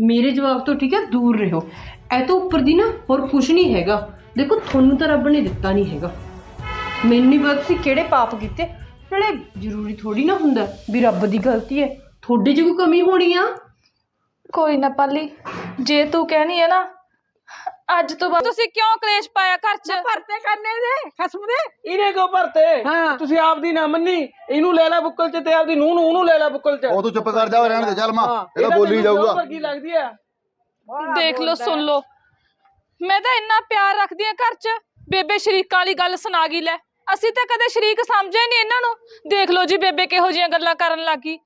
ਮੇਰੇ ਜਵਾਬ ਤੋਂ ਠੀਕ ਹੈ ਦੂਰ ਰਹੋ। ਇਹ ਤੋਂ ਉੱਪਰ ਦੀ ਨਾ ਹੋਰ ਕੁਝ ਨਹੀਂ ਹੈਗਾ। ਦੇਖੋ, ਤੁਹਾਨੂੰ ਤਾਂ ਰੱਬ ਨੇ ਦਿੱਤਾ ਨਹੀਂ ਹੈਗਾ। ਮੈਨੂੰ ਨਹੀਂ ਪਤਾ ਤੁਸੀਂ ਕਿਹੜੇ ਪਾਪ ਕੀਤੇ। ਨਾਲੇ ਜ਼ਰੂਰੀ ਥੋੜੀ ਨਾ ਹੁੰਦਾ ਵੀ ਰੱਬ ਦੀ ਗਲਤੀ ਹੈ। ਤੁਹਾਡੀ 'ਚ ਕੋਈ ਕਮੀ ਹੋਣੀ ਆ? ਕੋਈ ਨਾ ਪਾਲੀ। ਜੇ ਤੂੰ ਕਹਿਣੀ ਹੈ ਨਾ ਅੱਜ ਤੋਂ ਬਾਅਦ ਤੁਸੀਂ ਕਿਉਂ ਕਲੇਸ਼ ਪਾਇਆ ਘਰ 'ਚ? ਭਰਤੇ ਕਰਨੇ ਦੇ ਖਸਮ ਦੇ। ਇਹਨੇ ਕਿਉਂ ਭਰਤੇ? ਹਾਂ। ਤੁਸੀਂ ਆਪਦੀ ਨਾ ਮੰਨੀ ਇਹਨੂੰ ਲੈ ਲੈ ਬੁੱਕਲ ਚ ਤੇ ਆਪਦੀ ਨੂੰਹ ਨੂੰ ਉਹਨੂੰ ਲੈ ਲੈ ਬੁੱਕਲ ਚ। ਉਹ ਤੂੰ ਚੁੱਪ ਕਰ ਜਾ ਰਹਿਣ ਦੇ ਚੱਲ ਮਾਂ। ਹਾਂ, ਇਹ ਤਾਂ ਬੋਲੀ ਜਾਊਗਾ। ਵਰਗੀ ਲੱਗਦੀ ਆ। ਦੇਖ ਲਓ ਸੁਣ ਲਓ। ਮੈਂ ਤਾਂ ਇੰਨਾ ਪਿਆਰ ਰੱਖਦੀ ਆ ਘਰ 'ਚ। ਬੇਬੇ ਸ਼ਰੀਕਾਂ ਵਾਲੀ ਗੱਲ ਸੁਣਾ ਗਈ ਲੈ। ਅਸੀਂ ਤਾਂ ਕਦੇ ਸ਼ਰੀਕ ਸਮਝੇ ਨਹੀਂ ਇਹਨਾਂ ਨੂੰ। ਦੇਖ ਲਓ ਜੀ ਬੇਬੇ ਕਿਹੋ ਜਿਹੀਆਂ ਗੱਲਾਂ ਕਰਨ ਲੱਗੀ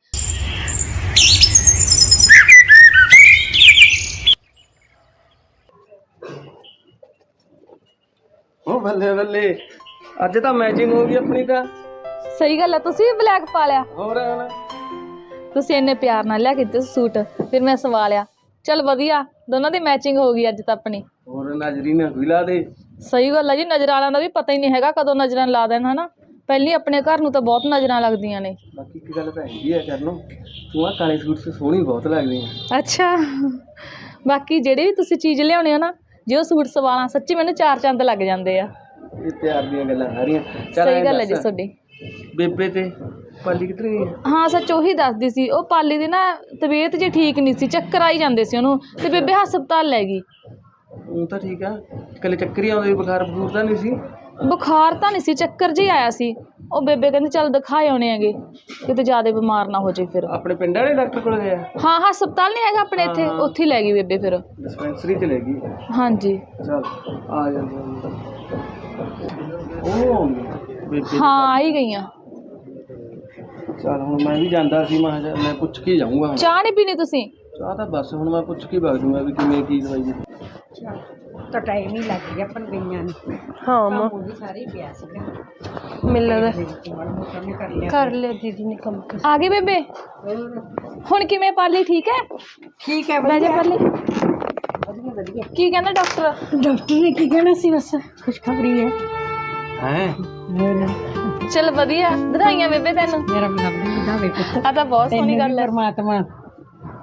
ਉਹ ਬੱਲੇ ਬੱਲੇ ਅੱਜ ਤਾਂ ਮੈਚਿੰਗ ਹੋ ਗਈ ਆਪਣੀ ਤਾਂ। ਸਹੀ ਗੱਲ ਹੈ ਤੁਸੀਂ ਵੀ ਬਲੈਕ ਪਾ ਲਿਆ। ਹੋਰ ਹੁਣ? ਤੁਸੀਂ ਇੰਨੇ ਪਿਆਰ ਨਾਲ ਲਿਆ ਕੀਤੇ ਸੂਟ ਫਿਰ ਮੈਂ ਸਵਾ ਲਿਆ। ਚਲ ਵਧੀਆ ਦੋਨਾਂ ਦੀ ਮੈਚਿੰਗ ਹੋ ਗਈ ਅੱਜ ਤਾਂ ਆਪਣੀ। ਹੋਰ ਨਜ਼ਰੀ ਨਾ ਕੋਈ ਲਾ ਦੇ। ਸਹੀ ਗੱਲ ਹੈ ਜੀ ਨਜ਼ਰ ਵਾਲਿਆਂ ਦਾ ਵੀ ਪਤਾ ਹੀ ਨਹੀਂ ਹੈਗਾ ਕਦੋਂ ਨਜ਼ਰਾਂ ਲਾ ਦੇਣ ਹਨਾ? ਪਹਿਲੀ ਆਪਣੇ ਘਰ ਨੂੰ ਤਾਂ ਬਹੁਤ ਨਜ਼ਰਾਂ ਲੱਗਦੀਆਂ ਨੇ। ਬਾਕੀ ਇੱਕ ਗੱਲ ਤਾਂ ਹੈਗੀ ਆ ਕਰਨ ਤੂੰ ਆ ਕਾਲੇ ਸੂਟ 'ਚ ਸੋਹਣੀ ਬਹੁਤ ਲੱਗਦੀ ਆ। ਅੱਛਾ। ਬਾਕੀ ਜਿਹੜੇ ਵੀ ਤੁਸੀਂ ਚੀਜ਼ ਲਿਆਉਣੇ ਹੋ ਨਾ ਜੇ ਉਹ ਸੂਟ ਸਵਾਲਾਂ ਸੱਚੀ ਮੈਨੂੰ ਚਾਰ ਚੰਦ ਲੱਗ ਜਾਂਦੇ ਆ। ਇਹ ਪਿਆਰ ਦੀਆਂ ਗੱਲਾਂ ਸਾਰੀਆਂ। ਚੱਲ ਸਹੀ ਐਂ ਗੱਲ ਹੈ ਜੀ ਦੱਸ, ਤੁਹਾਡੀ। ਬੇਬੇ ਤੇ ਪਾਲੀ ਕਿੱਧਰ ਗਈ? ਆ? ਹਾਂ ਸੱਚ ਉਹੀ ਦੱਸਦੀ ਸੀ। ਉਹ ਪਾਲੀ ਦੀ ਨਾ ਤਬੀਅਤ ਜੀ ਠੀਕ ਨਹੀਂ ਸੀ ਚੱਕਰ ਆਈ ਜਾਂਦੇ ਸੀ ਉਹਨੂੰ ਤੇ ਬੇਬੇ ਹਸਪਤਾਲ ਲੈ ਗਈ। ਉਹ ਤਾਂ ਠੀਕ ਆ। ਕੱਲੇ ਚੱਕਰੀ ਆਉਂਦੇ ਬੁਖਾਰ ਬਖੂਰ ਤਾਂ ਨਹੀਂ ਸੀ। ਬੁਖਾਰ ਤਾਂ ਨਹੀਂ ਸੀ ਚੱਕਰ ਜੀ ਆਇਆ ਸੀ। ਉਹ ਬੇਬੇ ਕਹਿੰਦੇ ਚੱਲ ਦਿਖਾਏ ਆਉਣੇ ਹੈਗੇ ਕਿਤੇ ਜ਼ਿਆਦਾ ਬਿਮਾਰ ਨਾ ਹੋ ਜਾਏ ਫਿਰ। ਆਪਣੇ ਪਿੰਡ ਵਾਲੇ ਡਾਕਟਰ ਕੋਲ ਗਿਆ ਹਾਂ ਹਸਪਤਾਲ ਨਹੀਂ ਹੈਗਾ ਆਪਣੇ ਇੱਥੇ ਉੱਥੇ ਹੀ ਲੈ ਗਈ ਬੇਬੇ ਫਿਰ। ਡਿਸਪੈਂਸਰੀ ਚ ਲੈ ਗਈ। ਹਾਂਜੀ। ਚਲ ਆ ਜਾਂਦੇ ਆ ਉਹ ਆਉਂਦੀ ਆ, ਬੇਬੇ ਹਾਂ ਆ ਹੀ ਗਈਆਂ। ਚਲ ਹੁਣ ਮੈਂ ਵੀ ਜਾਂਦਾ ਸੀ ਮੈਂ ਕਿਹਾ ਚੱਲ ਮੈਂ ਪੁੱਛ ਕੇ ਜਾਊਂਗਾ ਹੁਣ। ਚਾਹ ਨਹੀਂ ਪੀਣੀ ਤੁਸੀਂ? ਚਾਹ ਤਾਂ ਬਸ ਹੁਣ ਮੈਂ ਪੁੱਛ ਕੇ ਵਗ ਜੂੰਗਾ ਵੀ ਕਿਵੇਂ ਕੀ ਦਵਾਈ ਦੀ। ਤਾਂ ਟਾਈਮ ਹੀ ਲੱਗ ਗਿਆ ਪਰ ਗਈਆਂ ਨੇ। ਹਾਂ ਮਾਂ ਉਹ ਵੀ ਸਾਰੇ ਪਿਆ ਸੀਗਾ। ਮੈਨੂੰ ਲੱਗਦਾ ਮਾੜਾ ਮੋਟਾ ਨੇ ਕਰ ਲਿਆ। ਕਰ ਲਿਆ ਦੀਦੀ ਨੇ ਕੰਮ ਕਰ। ਆ ਗਏ ਬੇਬੇ? ਹੁਣ ਕਿਵੇਂ ਪਾਲੀ ਠੀਕ ਹੈ? ਠੀਕ ਹੈ ਬਹਿ ਜਾ ਪਾਲੀ। ਵਧੀਆ ਵਧੀਆ। ਕੀ ਕਹਿੰਦਾ ਡਾਕਟਰ? ਡਾਕਟਰ ਨੇ ਕੀ ਕਹਿਣਾ ਸੀ ਬਸ? ਖੁਸ਼ਖਬਰੀ ਹੈ। ਹੈ? ਚਲ ਵਧੀਆ। ਵਧਾਈਆਂ ਬੇਬੇ ਤੈਨੂੰ। ਮੇਰਾ ਮਨ ਬੁੱਢਾ ਵੇ ਪੁੱਤ। ਆ ਤਾਂ ਬਹੁਤ ਸੋਹਣੀ ਗੱਲ ਹੈ। ਪਰਮਾਤਮਾ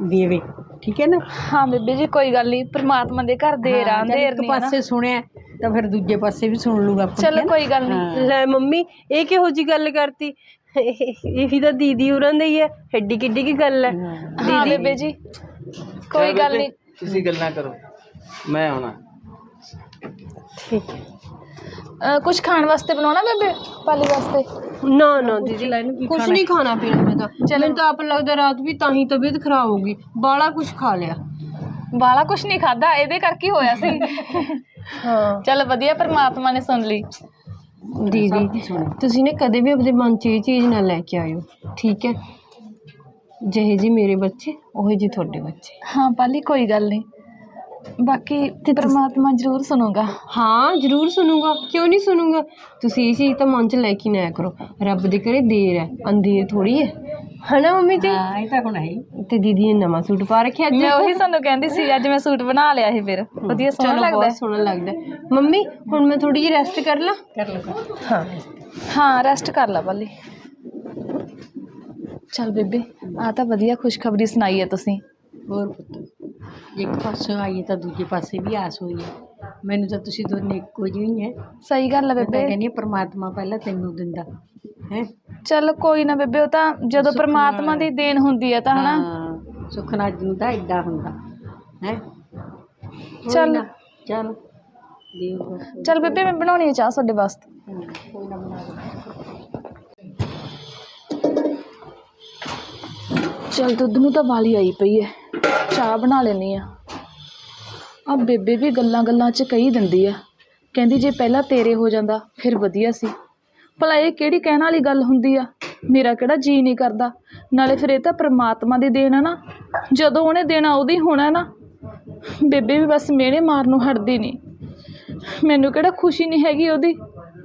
ਦੇਵੇ। ਠੀਕ ਹੈ ਨਾ? ਹਾਂ ਬੇਬੇ ਜੀ ਕੋਈ ਗੱਲ ਨਹੀਂ ਪ੍ਰਮਾਤਮਾ ਦੇ ਘਰ ਦੇਰ ਹਾਂ, ਆਂ ਜਦ ਦੇਰ ਇੱਕ ਨਹੀਂ ਨਾ। ਪਾਸੇ ਸੁਣਿਆ ਤਾਂ ਫਿਰ ਦੂਜੇ ਪਾਸੇ ਵੀ ਸੁਣ ਲੂਗਾ ਆਪਾਂ ਚਲ ਕੋਈ ਗੱਲ ਨਹੀਂ। ਹਾਂ। ਲੈ ਮੰਮੀ ਇਹ ਕਿਹੋ ਜੀ ਗੱਲ ਕਰਤੀ? ਇਹੀ ਤਾਂ ਦੀਦੀ ਉਰਾਂ ਦੀ ਹੈ ਐਡੀ ਕਿੱਡੀ ਕੀ ਗੱਲ ਹੈ? ਹਾਂ। ਬੇਬੇ ਜੀ ਕੋਈ ਗੱਲ ਨਹੀਂ। ਤੁਸੀਂ ਗੱਲਾਂ ਕਰੋ ਮੈਂ ਆਉਣਾ। ਠੀਕ ਕੁਝ ਖਾਣ ਵਾਸਤੇ ਬਣਾਉਣਾ ਬੇਬੇ? ਪਾਲੀ ਵਾਸਤੇ? ਨਾ ਨਾ ਦੀਦੀ। ਕੁਝ ਨਹੀਂ ਖਾਣਾ ਪੀਣਾ ਮੈਂ ਤਾਂ। ਮੈਨੂੰ ਤਾਂ ਆਪ ਲੱਗਦਾ ਰਾਤ ਵੀ ਤਾਂ ਹੀ ਤਬੀਅਤ ਖਰਾਬ ਹੋ ਗਈ। ਬਾਲਾ ਕੁਝ ਖਾ ਲਿਆ। ਬਾਲਾ ਕੁਝ ਨਹੀਂ ਖਾਦਾ ਇਹਦੇ ਕਰਕੇ ਹੀ ਹੋਇਆ ਸੀ। ਹਾਂ। ਚਲ ਵਧੀਆ ਪ੍ਰਮਾਤਮਾ ਨੇ ਸੁਣ ਲਈ। ਦੀਦੀ ਤੁਸੀਂ ਨੇ ਕਦੇ ਵੀ ਆਪਣੇ ਮਨ 'ਚ ਇਹ ਚੀਜ਼ ਨਾ ਲੈ ਕੇ ਆਇਓ। ਠੀਕ ਹੈ? ਜਿਹੇ ਜੀ ਮੇਰੇ ਬੱਚੇ ਉਹੇ ਜੀ ਤੁਹਾਡੇ ਬੱਚੇ। ਹਾਂ ਪਾਲੀ ਕੋਈ ਗੱਲ ਨਹੀਂ। ਬਾਕੀ ਪ੍ਰਮਾਤਮਾ ਜ਼ਰੂਰ ਸੁਣੂਗਾ। ਹਾਂ ਜ਼ਰੂਰ ਸੁਣੂਗਾ। ਕਿਉਂ ਨਹੀਂ ਸੁਣੂਗਾ? ਤੁਸੀਂ ਇਹ ਚੀਜ਼ ਤਾਂ ਮਨ 'ਚ ਲੈ ਕੇ ਨਾ ਆਇਆ ਕਰੋ। ਰੱਬ ਦੇ ਘਰੇ ਦੇਰ ਹੈ ਅੰਧੇਰ ਥੋੜੀ ਹੈ। ਹਨਾ ਮੰਮੀ ਜੀ? ਹਾਂ ਇਹ ਤਾਂ ਹੁਣ ਹੈ ਹੀ। ਤੇ ਦੀਦੀ ਨੇ ਨਵਾਂ ਸੂਟ ਪਾ ਰੱਖਿਆ ਅੱਜ। ਮੈਂ ਉਹੀ ਤੁਹਾਨੂੰ ਕਹਿੰਦੀ ਸੀ ਅੱਜ ਮੈਂ ਸੂਟ ਬਣਾ ਲਿਆ ਸੀ ਫਿਰ। ਵਧੀਆ ਸੋਹਣਾ ਚਲੋ ਲੱਗਦਾ ਬਹੁਤ ਸੋਹਣਾ ਲੱਗਦਾ ਹੈ। ਮੰਮੀ ਹੁਣ ਮੈਂ ਥੋੜੀ ਜਿਹੀ ਰੈਸਟ ਕਰ ਲਾਂ। ਕਰ ਲਓ ਹਾਂ। ਹਾਂ ਰੈਸਟ ਕਰ ਲੈ ਪਾਲੀ ਚਲ ਬੇਬੇ ਆ ਤਾਂ ਵਧੀਆ ਖੁਸ਼ਖਬਰੀ ਸੁਣਾਈ ਹੈ ਤੁਸੀਂ। ਹੋਰ ਪੁੱਤ। ਇੱਕ ਪਾਸੇ ਆਈ ਤਾਂ ਦੂਜੇ ਪਾਸੇ ਵੀ ਆਸ ਹੋਈ ਹੈ। ਮੈਨੂੰ ਤਾਂ ਤੁਸੀਂ ਦੋਨੇ ਇੱਕੋ ਜਿਹੇ ਹੈ ਸਹੀ ਗੱਲ ਹੈ ਮੈਂ ਤਾਂ ਬੇਬੇ। ਕਹਿੰਦੀ ਹਾਂ, ਪ੍ਰਮਾਤਮਾ ਪਹਿਲਾਂ ਤੈਨੂੰ ਦਿੰਦਾ ਹੈ? ਚਲ ਕੋਈ ਨਾ ਬੇਬੇ ਉਹ ਤਾਂ ਜਦੋਂ ਪ੍ਰਮਾਤਮਾ ਦੀ ਦੇਣ ਹੁੰਦੀ ਹੈ ਤਾਂ ਹਨਾ? ਹਾਂ ਸੁਖਨਾਜ ਨੂੰ ਤਾਂ ਐਡਾ ਹੁੰਦਾ ਹੈ? ਚੱਲ। ਚਲ। ਦੇਵ ਚਲ ਬੇਬੇ ਮੈਂ ਬਣਾਉਣੀ ਹੈ ਚਾਹ ਤੁਹਾਡੇ ਵਾਸਤੇ। ਕੋਈ ਨਾ ਬਣਾ ਦੇ ਚਲ ਦੁੱਧ ਨੂੰ ਤਾਂ ਵਾਲੀ ਆਈ ਪਈ ਹੈ। ਚਾਹ ਬਣਾ ਲੈਂਦੀ ਹਾਂ ਆਹ ਬੇਬੇ ਵੀ ਗੱਲਾਂ ਗੱਲਾਂ 'ਚ ਕਹੀ ਦਿੰਦੀ ਆ। ਕਹਿੰਦੀ ਜੇ ਪਹਿਲਾਂ ਤੇਰੇ ਹੋ ਜਾਂਦਾ, ਫਿਰ ਵਧੀਆ ਸੀ। ਭਲਾ ਇਹ ਕਿਹੜੀ ਕਹਿਣ ਵਾਲੀ ਗੱਲ ਹੁੰਦੀ ਆ? ਮੇਰਾ ਕਿਹੜਾ ਜੀਅ ਨਹੀਂ ਕਰਦਾ? ਨਾਲੇ ਫਿਰ ਇਹ ਤਾਂ ਪਰਮਾਤਮਾ ਦੀ ਦੇਣ ਆ ਨਾ। ਜਦੋਂ ਉਹਨੇ ਦੇਣਾ, ਉਹਦੀ ਹੋਣਾ ਨਾ। ਬੇਬੇ ਵੀ ਬਸ ਮਿਹਣੇ ਨੂੰ ਹਟਦੀ ਨਹੀਂ ਮੈਨੂੰ ਕਿਹੜਾ ਖੁਸ਼ੀ ਨਹੀਂ ਹੈਗੀ ਉਹਦੀ।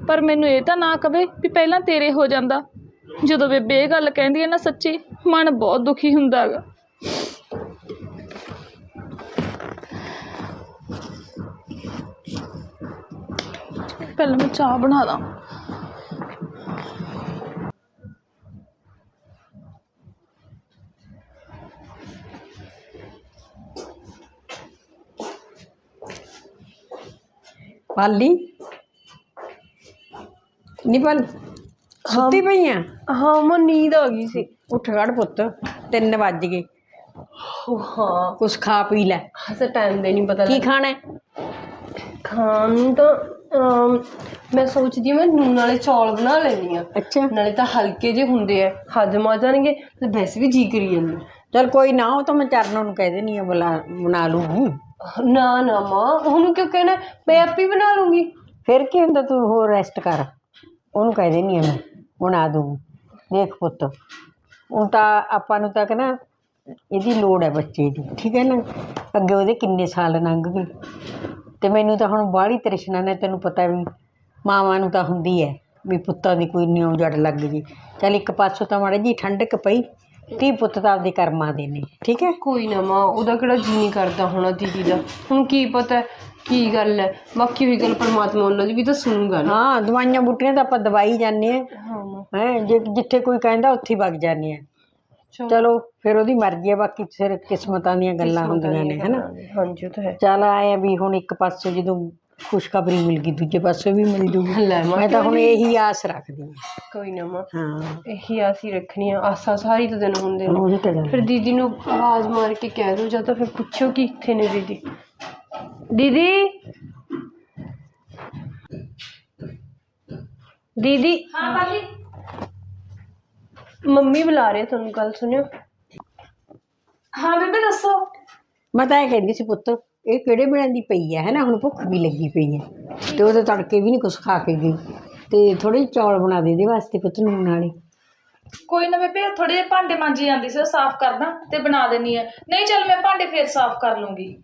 ਪਰ ਮੈਨੂੰ ਇਹ ਤਾਂ ਨਾ ਕਵੇ ਵੀ ਪਹਿਲਾਂ ਤੇਰੇ ਹੋ ਜਾਂਦਾ। ਜਦੋਂ ਬੇਬੇ ਇਹ ਗੱਲ ਕਹਿੰਦੀ ਹੈ ਨਾ ਸੱਚੀ, ਮਨ ਬਹੁਤ ਦੁਖੀ ਹੁੰਦਾ ਹੈਗਾ। ਪਹਿਲਾਂ ਮੈਂ ਚਾਹ ਬਣਾ ਦਾਂ। ਪਾਲੀ? ਨਹੀਂ ਪਾਲ? ਸੁੱਤੀ ਪਈ ਆ? ਹਾਂ ਮੈਂ ਨੀਂਦ ਆ ਗਈ ਸੀ। ਉੱਠ ਖੜ ਪੁੱਤ 3 ਵੱਜ ਗਏ। ਹਾਂ। ਕੁਛ ਖਾ ਪੀ ਲੈ। ਅਸਾ ਟਾਈਮ ਦੇ ਨਹੀਂ ਪਤਾ ਕੀ ਖਾਣਾ ਖਾਣ ਨੂੰ ਤਾਂ ਮੈਂ ਸੋਚਦੀ ਹਾਂ ਮੈਂ ਨੂਨ ਵਾਲੇ ਚੌਲ ਬਣਾ ਲੈਂਦੀ ਆ ਅੱਛਾ। ਨਾਲੇ ਤਾਂ ਹਲਕੇ ਜਿਹੇ ਹੁੰਦੇ ਆ ਹਜਮ ਆ ਜਾਣਗੇ ਤੇ ਵੈਸੇ ਵੀ ਜੀ ਕਰੀ ਜਾਂਦਾ ਚਲ ਕੋਈ ਨਾ ਉਹ ਤਾਂ ਮੈਂ ਚਰਨੋਂ ਨੂੰ ਕਹਿ ਦੇਣੀ ਆ ਬੁਲਾ ਬਣਾ ਲੂ ਨਾ ਨਾ ਮਾਂ ਉਹਨੂੰ ਕਿਉਂ ਕਹਿਣਾ? ਮੈਂ ਆਪੇ ਹੀ ਬਣਾ ਲੂੰਗੀ ਫਿਰ ਕੀ ਹੁੰਦਾ ਤੂੰ ਹੋਰ ਰੈਸਟ ਕਰ। ਉਹਨੂੰ ਕਹਿ ਦੇਣੀ ਆ ਮੈਂ ਬਣਾ ਦੂੰ ਦੇਖ ਪੁੱਤ ਹੁਣ ਤਾਂ ਆਪਾਂ ਨੂੰ ਤਾਂ ਨਾ ਇਹਦੀ ਲੋੜ ਹੈ ਬੱਚੇ ਦੀ ਠੀਕ ਹੈ ਨਾ? ਅੱਗੇ ਉਹਦੇ ਕਿੰਨੇ ਸਾਲ ਲੰਘ ਗਏ। ਤੇ ਮੈਨੂੰ ਤਾਂ ਹੁਣ ਬਾਹਲੀ ਤ੍ਰਿਸ਼ਨਾ ਨੇ ਤੈਨੂੰ ਪਤਾ ਵੀ ਮਾਵਾਂ ਨੂੰ ਤਾਂ ਹੁੰਦੀ ਹੈ ਵੀ ਪੁੱਤਾਂ ਦੀ ਕੋਈ ਨਿਉ ਜੜ ਲੱਗ ਗਈ ਚੱਲ ਇੱਕ ਪਾਸੋਂ ਤਾਂ ਮਾੜੀ ਜੀ ਠੰਡਕ ਪਈ ਤੀ ਪੁੱਤ ਤਾਂ ਆਪਦੇ ਕਰਮਾਂ ਦੇ ਨੇ ਠੀਕ ਹੈ ਕੋਈ ਨਾ ਮਾਂ ਉਹਦਾ ਕਿਹੜਾ ਜੀ ਨਹੀਂ ਕਰਦਾ ਹੋਣਾ ਦੀਦੀ ਦਾ। ਹੁਣ ਕੀ ਪਤਾ ਕੀ ਗੱਲ ਹੈ ਬਾਕੀ ਹੋਈ ਗੱਲ ਪਰਮਾਤਮਾ ਉਹਨਾਂ ਦੀ ਵੀ ਤਾਂ ਸੁਣੂਗਾ ਨਾ। ਹਾਂ ਦਵਾਈਆਂ ਬੂਟੀਆਂ ਤਾਂ ਆਪਾਂ ਦਵਾਈ ਜਾਂਦੇ ਆ। ਹਾਂ ਮਾਂ। ਹੈ ਜੇ ਜਿੱਥੇ ਕੋਈ ਕਹਿੰਦਾ ਉੱਥੇ ਹੀ ਵਗ ਜਾਂਦੇ ਆ। ਚਲੋ। ਫਿਰ ਉਹਦੀ ਮਰਜ਼ੀ ਹੈ ਬਾਕੀ ਫਿਰ ਕਿਸਮਤਾਂ ਦੀਆਂ ਗੱਲਾਂ ਹੁੰਦੀਆਂ ਨੇ ਹੈਨਾ ਹਾਂਜੀ ਉਹ ਤਾਂ ਹੈ। ਚੱਲ ਆਏ ਆ ਵੀ ਹੁਣ ਇੱਕ ਪਾਸੇ ਜਦੋਂ ਖੁਸ਼ਖਬਰੀ ਮਿਲ ਗਈ ਦੂਜੇ ਪਾਸੇ ਵੀ ਮਿਲ ਜੂਗੀ। ਲੈ ਮਾਂ ਮੈਂ ਤਾਂ ਹੁਣ ਇਹੀ ਆਸ ਰੱਖਦੀ ਹਾਂ। ਕੋਈ ਨਾ ਮਾਂ ਹਾਂ। ਇਹੀ ਆਸੀ ਰੱਖਣੀ ਆ ਆਸਾਂ ਸਾਰੀ ਤਾਂ ਦਿਨ ਹੁੰਦੇ ਨੇ। ਉਹੀ ਤਾਂ ਗੱਲ ਫਿਰ ਦੀਦੀ ਨੂੰ ਆਵਾਜ਼ ਮਾਰ ਕੇ ਕਹਿ ਦੋ ਜਾਂ ਤਾਂ ਫਿਰ ਪੁੱਛੋ ਕਿ ਕਿੱਥੇ ਨੇ ਦੀਦੀ। ਦੀਦੀ? ਦੀਦੀ? ਹਾਂ ਬਾਜੀ ਮੰਮੀ ਬੁਲਾ ਰਹੇ ਤੁਹਾਨੂੰ ਗੱਲ ਸੁਣਿਓ। ਹਾਂ ਬੇਬੇ ਦੱਸੋ। ਮੈਂ ਤਾਂ ਇਹ ਕਹਿੰਦੀ ਸੀ ਪੁੱਤ ਇਹ ਕਿਹੜੇ ਵੇਲੇ ਦੀ ਪਈ ਹੈ ਹੈਨਾ? ਹੁਣ ਭੁੱਖ ਵੀ ਲੱਗੀ ਪਈ ਹੈ ਤੇ ਉਹਦੇ ਤੜਕੇ ਵੀ ਨਹੀਂ ਕੁਝ ਖਾ ਕੇ ਗਈ। ਤੇ ਥੋੜੇ ਚੌਲ ਬਣਾ ਦੇ ਇਹਦੇ ਵਾਸਤੇ ਪੁੱਤ ਨੂੰ ਨਾਲੇ ਕੋਈ ਨਾ ਬੇਬੇ ਥੋੜੇ ਜਿਹੇ ਭਾਂਡੇ ਮਾਂਜੀ ਜਾਂਦੀ ਸੀ ਉਹ ਸਾਫ਼ ਕਰਦਾ ਤੇ ਬਣਾ ਦੇਣੀ ਆ। ਨਹੀਂ ਚੱਲ ਮੈਂ ਭਾਂਡੇ ਫੇਰ ਸਾਫ਼ ਕਰ ਲੂੰਗੀ।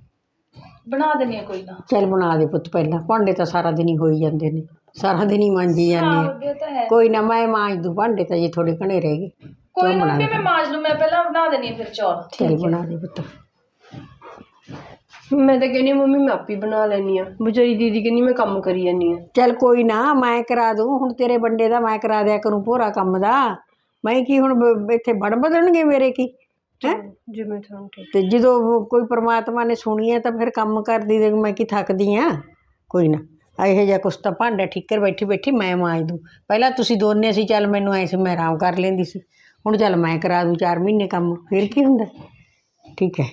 ਬਣਾ ਦੇਣੀ ਆ ਕੋਈ ਨਾ। ਚੱਲ ਬਣਾ ਦੇ ਪੁੱਤ ਪਹਿਲਾਂ ਭਾਂਡੇ ਤਾਂ ਸਾਰਾ ਦਿਨ ਹੀ ਹੋਈ ਜਾਂਦੇ ਨੇ। ਸਾਰਾ ਦਿਨ ਹੀ ਮਾਂਜੀ ਜਾਂਦੇ ਉਹ ਤਾਂ ਹੈ। ਕੋਈ ਨਾ ਮੈਂ ਮਾਂਜ ਦੂ ਭਾਂਡੇ ਤਾਂ ਜੇ ਥੋੜੇ ਘਣੇ ਰਹਿ ਗਏ। ਕੋਈ ਨਾ ਮੈਂ ਮਾਂਜ ਲੂ ਮੈਂ ਪਹਿਲਾਂ ਬਣਾ ਦੇਣੀ ਆ ਫਿਰ ਚੌਲ। ਚੱਲ ਬਣਾ ਦੇ ਪੁੱਤ। ਮੈਂ ਤਾਂ ਕਹਿੰਦੀ ਹਾਂ, ਮੰਮੀ ਮੈਂ ਆਪੀ ਬਣਾ ਲੈਣੀ ਆ ਵਿਚਾਰੀ ਦੀਦੀ ਕਹਿੰਦੀ ਮੈਂ ਕੰਮ ਕਰੀ ਜਾਨੀ ਆ ਚੱਲ ਕੋਈ ਨਾ ਮੈਂ ਕਰਾ ਦੂੰ। ਹੁਣ ਤੇਰੇ ਬੰਦੇ ਦਾ ਮੈਂ ਕਰਾ ਦਿਆ ਕਰੂੰ ਪੂਰਾ ਕੰਮ ਦਾ। ਮੈਂ ਕੀ ਹੁਣ ਬ- ਇੱਥੇ ਬੜ ਬਦਲਣਗੇ ਮੇਰੇ ਕੀ? ਹੈ? ਜਿਵੇਂ ਤੁਹਾਨੂੰ ਠੀਕ ਤੇ ਜਦੋਂ ਉਹ ਕੋਈ ਪ੍ਰਮਾਤਮਾ ਨੇ ਸੁਣੀ ਹੈ ਤਾਂ ਫਿਰ ਕੰਮ ਕਰਦੀ ਤੇ ਮੈਂ ਕੀ ਥੱਕਦੀ ਆ ਕੋਈ ਨਾ। ਇਹੋ ਜਿਹਾ ਕੁਛ ਤਾਂ ਭਾਂਡਾ ਠੀਕਰ ਬੈਠੀ ਬੈਠੀ ਮੈਂ ਮਾਂਜ ਦੂੰ। ਪਹਿਲਾਂ ਤੁਸੀਂ ਦੋਨੇ ਸੀ ਚੱਲ ਮੈਨੂੰ ਐ ਸੀ ਮੈਂ ਆਰਾਮ ਕਰ ਲੈਂਦੀ ਸੀ। ਹੁਣ ਚੱਲ ਮੈਂ ਕਰਾ ਦੂੰ 4 ਮਹੀਨੇ ਕੰਮ। ਫਿਰ ਕੀ ਹੁੰਦਾ? ਠੀਕ ਹੈ।